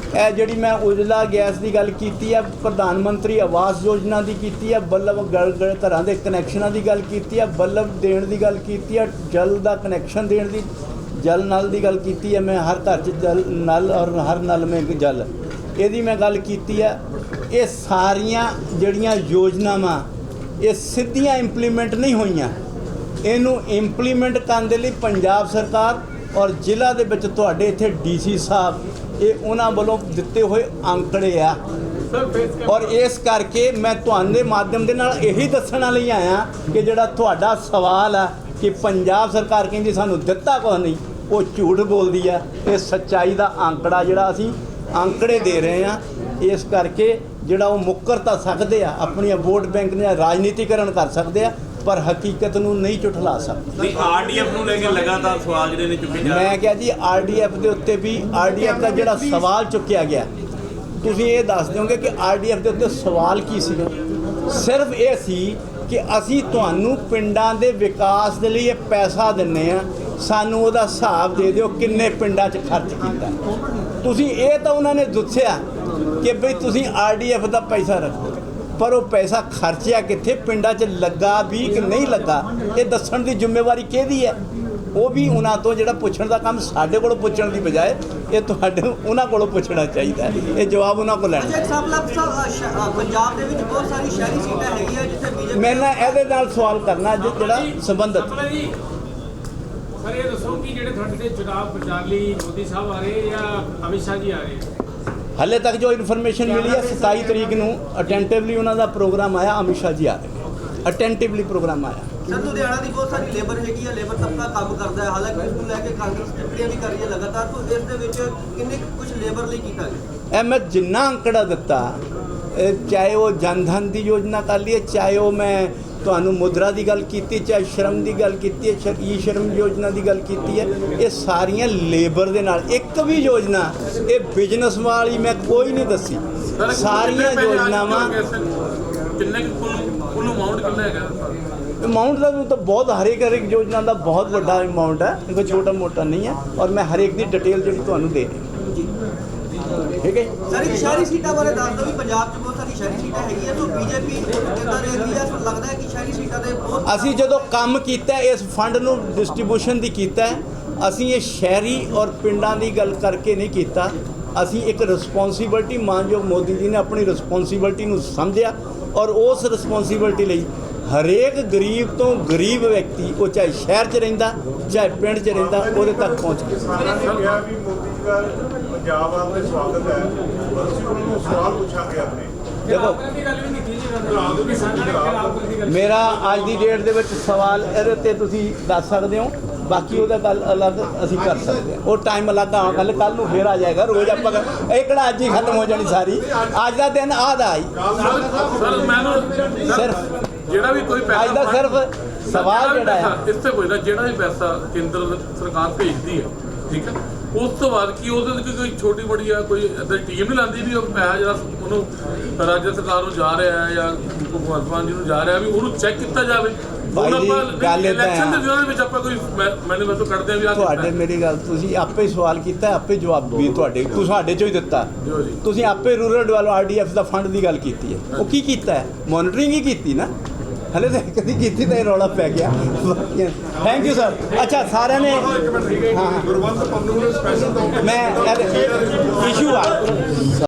ਇਹ ਜਿਹੜੀ ਮੈਂ ਉਜਲਾ ਗੈਸ ਦੀ ਗੱਲ ਕੀਤੀ ਹੈ ਪ੍ਰਧਾਨ ਮੰਤਰੀ ਆਵਾਸ ਯੋਜਨਾ ਦੀ ਕੀਤੀ ਹੈ ਬੱਲਬ ਗਲ ਗਲ ਘਰਾਂ ਦੇ ਕਨੈਕਸ਼ਨਾਂ ਦੀ ਗੱਲ ਕੀਤੀ ਹੈ ਬੱਲਬ ਦੇਣ ਦੀ ਗੱਲ ਕੀਤੀ ਹੈ ਜਲ ਦਾ ਕਨੈਕਸ਼ਨ ਦੇਣ ਦੀ, ਜਲ ਨਲ ਦੀ ਗੱਲ ਕੀਤੀ ਹੈ ਮੈਂ ਹਰ ਘਰ 'ਚ ਜਲ ਨਲ ਔਰ ਹਰ ਨਲ ਮੇ ਜਲ। ਇਹਦੀ ਮੈਂ ਗੱਲ ਕੀਤੀ ਹੈ ਇਹ ਸਾਰੀਆਂ ਜਿਹੜੀਆਂ ਯੋਜਨਾਵਾਂ, ਇਹ ਸਿੱਧੀਆਂ ਇੰਪਲੀਮੈਂਟ ਨਹੀਂ ਹੋਈਆਂ। ਇਹਨੂੰ ਇੰਪਲੀਮੈਂਟ ਕਰਨ ਦੇ ਲਈ ਪੰਜਾਬ ਸਰਕਾਰ ਔਰ ਜ਼ਿਲ੍ਹਾ ਦੇ ਵਿੱਚ ਤੁਹਾਡੇ ਇੱਥੇ ਡੀਸੀ ਸਾਹਿਬ ਇਹ ਉਹਨਾਂ ਵੱਲੋਂ ਦਿੱਤੇ ਹੋਏ ਅੰਕੜੇ ਆ। ਔਰ ਇਸ ਕਰਕੇ ਮੈਂ ਤੁਹਾਡੇ ਮਾਧਿਅਮ ਦੇ ਨਾਲ ਇਹੀ ਦੱਸਣ ਲਈ ਆਇਆ ਕਿ ਜਿਹੜਾ ਤੁਹਾਡਾ ਸਵਾਲ ਆ ਕਿ ਪੰਜਾਬ ਸਰਕਾਰ ਕਹਿੰਦੀ ਸਾਨੂੰ ਦਿੱਤਾ ਕੁਛ ਨਹੀਂ ਉਹ ਝੂਠ ਬੋਲਦੀ ਆ। ਇਹ ਸੱਚਾਈ ਦਾ ਅੰਕੜਾ ਜਿਹੜਾ ਅਸੀਂ ਅੰਕੜੇ ਦੇ ਰਹੇ ਆ। ਇਸ ਕਰਕੇ ਜਿਹੜਾ ਉਹ ਮੁੱਕਰ ਤਾਂ ਸਕਦੇ ਆ ਆਪਣੀਆਂ ਵੋਟ ਬੈਂਕ ਨੇ ਰਾਜਨੀਤੀਕਰਨ ਕਰ ਸਕਦੇ ਆ। ਪਰ ਹਕੀਕਤ ਨੂੰ ਨਹੀਂ ਝੁਠਲਾ ਸਕਦੇ। ਨਹੀਂ ਆਰਡੀਐਫ ਨੂੰ ਲੈ ਕੇ ਲਗਾਤਾਰ ਸਵਾਲ ਜਿਹੜੇ ਨੇ ਚੁੱਕੇ ਜਾ ਮੈਂ ਕਿਹਾ ਜੀ ਆਰਡੀਐਫ ਦੇ ਉੱਤੇ ਵੀ ਆਰਡੀਐਫ ਦਾ ਜਿਹੜਾ ਸਵਾਲ ਚੁੱਕਿਆ ਗਿਆ ਤੁਸੀਂ ਇਹ ਦੱਸ ਦਿਓਗੇ ਕਿ ਆਰਡੀਐਫ ਦੇ ਉੱਤੇ ਸਵਾਲ ਕੀ ਸੀਗਾ? ਸਿਰਫ ਇਹ ਸੀ ਕਿ ਅਸੀਂ ਤੁਹਾਨੂੰ ਪਿੰਡਾਂ ਦੇ ਵਿਕਾਸ ਦੇ ਲਈ ਇਹ ਪੈਸਾ ਦਿੰਨੇ ਆ ਸਾਨੂੰ ਉਹਦਾ ਹਿਸਾਬ ਦੇ ਦਿਓ ਕਿੰਨੇ ਪਿੰਡਾਂ 'ਚ ਖਰਚ ਕੀਤਾ। ਤੁਸੀਂ ਇਹ ਤਾਂ ਉਹਨਾਂ ਨੇ ਦੱਸਿਆ ਕਿ ਬਈ ਤੁਸੀਂ ਆਰਡੀਐਫ ਦਾ ਪੈਸਾ ਰੱਖੋ। ਪਰ ਉਹ ਪੈਸਾ ਖਰਚਿਆ ਕਿੱਥੇ? ਪਿੰਡਾਂ 'ਚ ਲੱਗਾ ਵੀ ਕਿ ਨਹੀਂ ਲੱਗਾ। ਇਹ ਦੱਸਣ ਦੀ ਜ਼ਿੰਮੇਵਾਰੀ ਕਿਹਦੀ ਹੈ? ਉਹ ਵੀ ਉਹਨਾਂ ਤੋਂ ਜਿਹੜਾ ਪੁੱਛਣ ਦਾ ਕੰਮ ਸਾਡੇ ਕੋਲੋਂ ਪੁੱਛਣ ਦੀ ਬਜਾਏ ਇਹ ਤੁਹਾਡੇ ਉਹਨਾਂ ਕੋਲੋਂ ਪੁੱਛਣਾ ਚਾਹੀਦਾ ਇਹ ਜਵਾਬ ਉਹਨਾਂ ਕੋਲ ਲੈਣਾ। ਅਜੇ ਸਾਹਿਬ ਲੱਭ ਪੰਜਾਬ ਦੇ ਵਿੱਚ ਬਹੁਤ ਸਾਰੀ ਸ਼ਹਿਰੀ ਸੀਟਾਂ ਹੈਗੀਆਂ ਜਿੱਥੇ ਬੀਜੇਪੀ ਮੈਂ ਨਾ ਇਹਦੇ ਨਾਲ ਸਵਾਲ ਕਰਨਾ ਜੋ ਜਿਹੜਾ ਸੰਬੰਧਤ। ਸਰ ਇਹ ਦੱਸੋ ਕਿ ਜਿਹੜੇ ਤੁਹਾਡੇ ਤੇ ਚੁਣਾਵ ਪ੍ਰਚਾਰ ਲਈ ਮੋਦੀ ਸਾਹਿਬ ਆ ਰਹੇ ਜਾਂ ਅਮਿਤ ਸ਼ਾਹ ਜੀ ਆ ਰਹੇ? ਹਾਲੇ ਤੱਕ ਜੋ ਇਨਫੋਰਮੇਸ਼ਨ ਮਿਲੀ ਹੈ 27 ਤਰੀਕ ਨੂੰ ਅਟੈਂਟਿਵਲੀ ਉਹਨਾਂ ਦਾ ਪ੍ਰੋਗਰਾਮ ਆਇਆ ਅਮਿਤ ਸ਼ਾਹ ਜੀ ਆ ਰਹੇ ਅਟੈਂਟਿਵਲੀ ਪ੍ਰੋਗਰਾਮ ਆਇਆ। ਸਰ ਲੁਧਿਆਣਾ ਦੀ ਬਹੁਤ ਸਾਰੀ ਲੇਬਰ ਹੈਗੀ ਹੈ ਲੇਬਰ ਤਬਕਾ ਕੰਮ ਕਰਦਾ ਹੈ। ਹਾਲਾਂਕਿ ਇਸ ਨੂੰ ਲੈ ਕੇ ਕਾਂਗਰਸ ਟਿੱਪਣੀਆਂ ਵੀ ਕਰ ਰਹੀ ਹੈ ਲਗਾਤਾਰ ਤੋਂ ਇਸ ਦੇ ਵਿੱਚ ਕਿੰਨੇ ਕੁਝ ਲੇਬਰ ਲਈ ਕੀਤਾ ਗਿਆ? ਇਹ ਮੈਂ ਜਿੰਨਾ ਅੰਕੜਾ ਦਿੱਤਾ ਚਾਹੇ ਉਹ ਜਨ ਧਨ ਦੀ ਯੋਜਨਾ ਕਰ ਲਈਏ ਚਾਹੇ ਉਹ ਮੈਂ ਤੁਹਾਨੂੰ ਮੁਦਰਾ ਦੀ ਗੱਲ ਕੀਤੀ ਚਾਹੇ ਸ਼ਰਮ ਦੀ ਗੱਲ ਕੀਤੀ ਹੈ ਈ ਸ਼ਰਮ ਯੋਜਨਾ ਦੀ ਗੱਲ ਕੀਤੀ ਹੈ ਇਹ ਸਾਰੀਆਂ ਲੇਬਰ ਦੇ ਨਾਲ ਇੱਕ ਵੀ ਯੋਜਨਾ ਇਹ ਬਿਜ਼ਨਸ ਵਾਲੀ ਮੈਂ ਕੋਈ ਨਹੀਂ ਦੱਸੀ। ਸਾਰੀਆਂ ਯੋਜਨਾਵਾਂ ਕਿੰਨੇ ਕੁ ਕੁੱਲ ਕੁੱਲ ਅਮਾਉਂਟ ਕਿੰਨਾ ਹੈਗਾ? ਅਮਾਉਂਟ ਦਾ ਤਾਂ ਬਹੁਤ ਹਰੇਕ ਹਰੇਕ ਯੋਜਨਾ ਦਾ ਬਹੁਤ ਵੱਡਾ ਅਮਾਉਂਟ ਹੈ ਕੋਈ ਛੋਟਾ ਮੋਟਾ ਨਹੀਂ ਹੈ ਔਰ ਮੈਂ ਹਰੇਕ ਦੀ ਡਿਟੇਲ ਜਿਹੜੀ ਤੁਹਾਨੂੰ ਦੇ ਦੇ ਠੀਕ ਹੈ ਸਰ ਇਹ ਸ਼ਹਿਰੀ ਸੀਟਾਂ ਬਾਰੇ ਦੱਸ ਦਿਓ ਵੀ ਪੰਜਾਬ 'ਚ ਬਹੁਤ ਸਾਰੀ ਸ਼ਹਿਰੀ ਸੀਟਾਂ ਹੈਗੀਆਂ ਤਾਂ ਬੀਜੇਪੀ ਕਿੱਦਾਂ ਦੇ ਰਹੀ ਹੈ ਲੱਗਦਾ ਹੈ ਕਿ ਸ਼ਹਿਰੀ ਸੀਟਾਂ ਦੇ ਬਹੁਤ ਅਸੀਂ ਜਦੋਂ ਕੰਮ ਕੀਤਾ ਇਸ ਫੰਡ ਨੂੰ ਡਿਸਟ੍ਰੀਬਿਊਸ਼ਨ ਦੀ ਕੀਤਾ ਅਸੀਂ ਇਹ ਸ਼ਹਿਰੀ ਔਰ ਪਿੰਡਾਂ ਦੀ ਗੱਲ ਕਰਕੇ ਨਹੀਂ ਕੀਤਾ। ਅਸੀਂ ਇੱਕ ਰਿਸਪੌਂਸਿਬਿਲਟੀ ਮਾਨਯੋਗ ਮੋਦੀ ਜੀ ਨੇ ਆਪਣੀ ਰਿਸਪੌਂਸਿਬਿਲਟੀ ਨੂੰ ਸਮਝਿਆ ਔਰ ਉਸ ਰਿਸਪੌਂਸਿਬਿਲਟੀ ਲਈ ਹਰੇਕ ਗਰੀਬ ਤੋਂ ਗਰੀਬ ਵਿਅਕਤੀ ਉਹ ਚਾਹੇ ਸ਼ਹਿਰ 'ਚ ਰਹਿੰਦਾ ਚਾਹੇ ਪਿੰਡ 'ਚ ਰਹਿੰਦਾ ਉਹਦੇ ਤੱਕ ਪਹੁੰਚ ਗਿਆ। ਦਾ ਪੰਜਾਬ ਆਉਣ ਦਾ ਸਵਾਗਤ ਹੈ। ਅਸੀਂ ਉਹਨਾਂ ਨੂੰ ਸਵਾਲ ਪੁੱਛਾਂਗੇ ਆਪਣੇ। ਦੇਖੋ ਦੀ ਗੱਲ ਦੇ ਦੀ ਗੱਲ ਮੇਰਾ ਅੱਜ ਦੀ ਡੇਟ ਦੇ ਵਿੱਚ ਸਵਾਲ ਇਹਦੇ ਤੇ ਤੁਸੀਂ ਦੱਸ ਸਕਦੇ ਹੋ। ਬਾਕੀ ਉਹਦਾ ਗੱਲ ਅਲੱਗ ਅਸੀਂ ਕਰ ਸਕਦੇ ਹਾਂ। ਉਹ ਟਾਈਮ ਅਲੱਗ ਆ ਕੱਲ ਕੱਲ ਨੂੰ ਫੇਰ ਆ ਜਾਏਗਾ। ਰੋਜ਼ ਆਪਾਂ ਇਹ ਕਿਹੜਾ ਅੱਜ ਹੀ ਖਤਮ ਹੋ ਜਾਣੀ ਸਾਰੀ? ਅੱਜ ਦਾ ਦਿਨ ਆਦ ਆਈ ਸਰ ਮੈਨੂੰ ਸਿਰਫ ਜਿਹੜਾ ਵੀ ਕੋਈ ਪੈਸਾ ਅੱਜ ਦਾ ਸਿਰਫ ਸਵਾਲ ਜਿਹੜਾ ਹੈ। ਇਸ ਤੇ ਕੋਈ ਨਾ ਜਿਹੜਾ ਵੀ ਪੈਸਾ ਕੇਂਦਰ ਸਰਕਾਰ ਭੇਜਦੀ ਹੈ ਠੀਕ ਹੈ ਉਸ ਤੋਂ ਬਾਅਦ ਕੀ ਉਹਦੇ ਵਿੱਚ ਕੋਈ ਛੋਟੀ ਬੜੀ ਆ ਕੋਈ ਏਦਾਂ ਦੀ ਟੀਮ ਨਹੀਂ ਲਾਂਦੀ ਵੀ ਉਹ ਪੈਸਾ ਜਿਹੜਾ ਉਹਨੂੰ ਰਾਜ ਸਰਕਾਰ ਨੂੰ ਜਾ ਰਿਹਾ ਹੈ ਜਾਂ ਭਗਵੰਤ ਮਾਨ ਜੀ ਨੂੰ ਜਾ ਰਿਹਾ ਵੀ ਉਹਨੂੰ ਚੈੱਕ ਕੀਤਾ ਜਾਵੇ। ਆਪਾਂ ਤੁਹਾਡੇ ਮੇਰੀ ਗੱਲ ਤੁਸੀਂ ਸਵਾਲ ਕੀਤਾ ਆਪੇ ਜਵਾਬ ਵੀ ਤੁਹਾਡੇ ਤੁਹਾਡੇ ਚੋਂ ਹੀ ਦਿੱਤਾ। ਤੁਸੀਂ ਆਪੇ ਰੂਰਲ ਡਿਵੈਲਪ ਆਰਡੀਐਫ ਦਾ ਫੰਡ ਦੀ ਗੱਲ ਕੀਤੀ ਹੈ। ਉਹ ਕੀ ਕੀਤਾ ਹੈ? ਮੋਨਿਟਰਿੰਗ ਹੀ ਕੀਤੀ ਨਾ। ਹਲੇ ਤਾਂ ਕਦੀ ਕੀਤੀ ਤਾਂ ਇਹ ਰੌਲਾ ਪੈ ਗਿਆ। ਥੈਂਕ ਯੂ ਸਰ ਅੱਛਾ ਸਾਰਿਆਂ ਨੇ ਹਾਂ ਗੁਰਵੰਤ ਪੰਨੂ ਨੂੰ ਸਪੈਸ਼ਲ ਮੈਂ ਇਸ਼ੂ ਆ।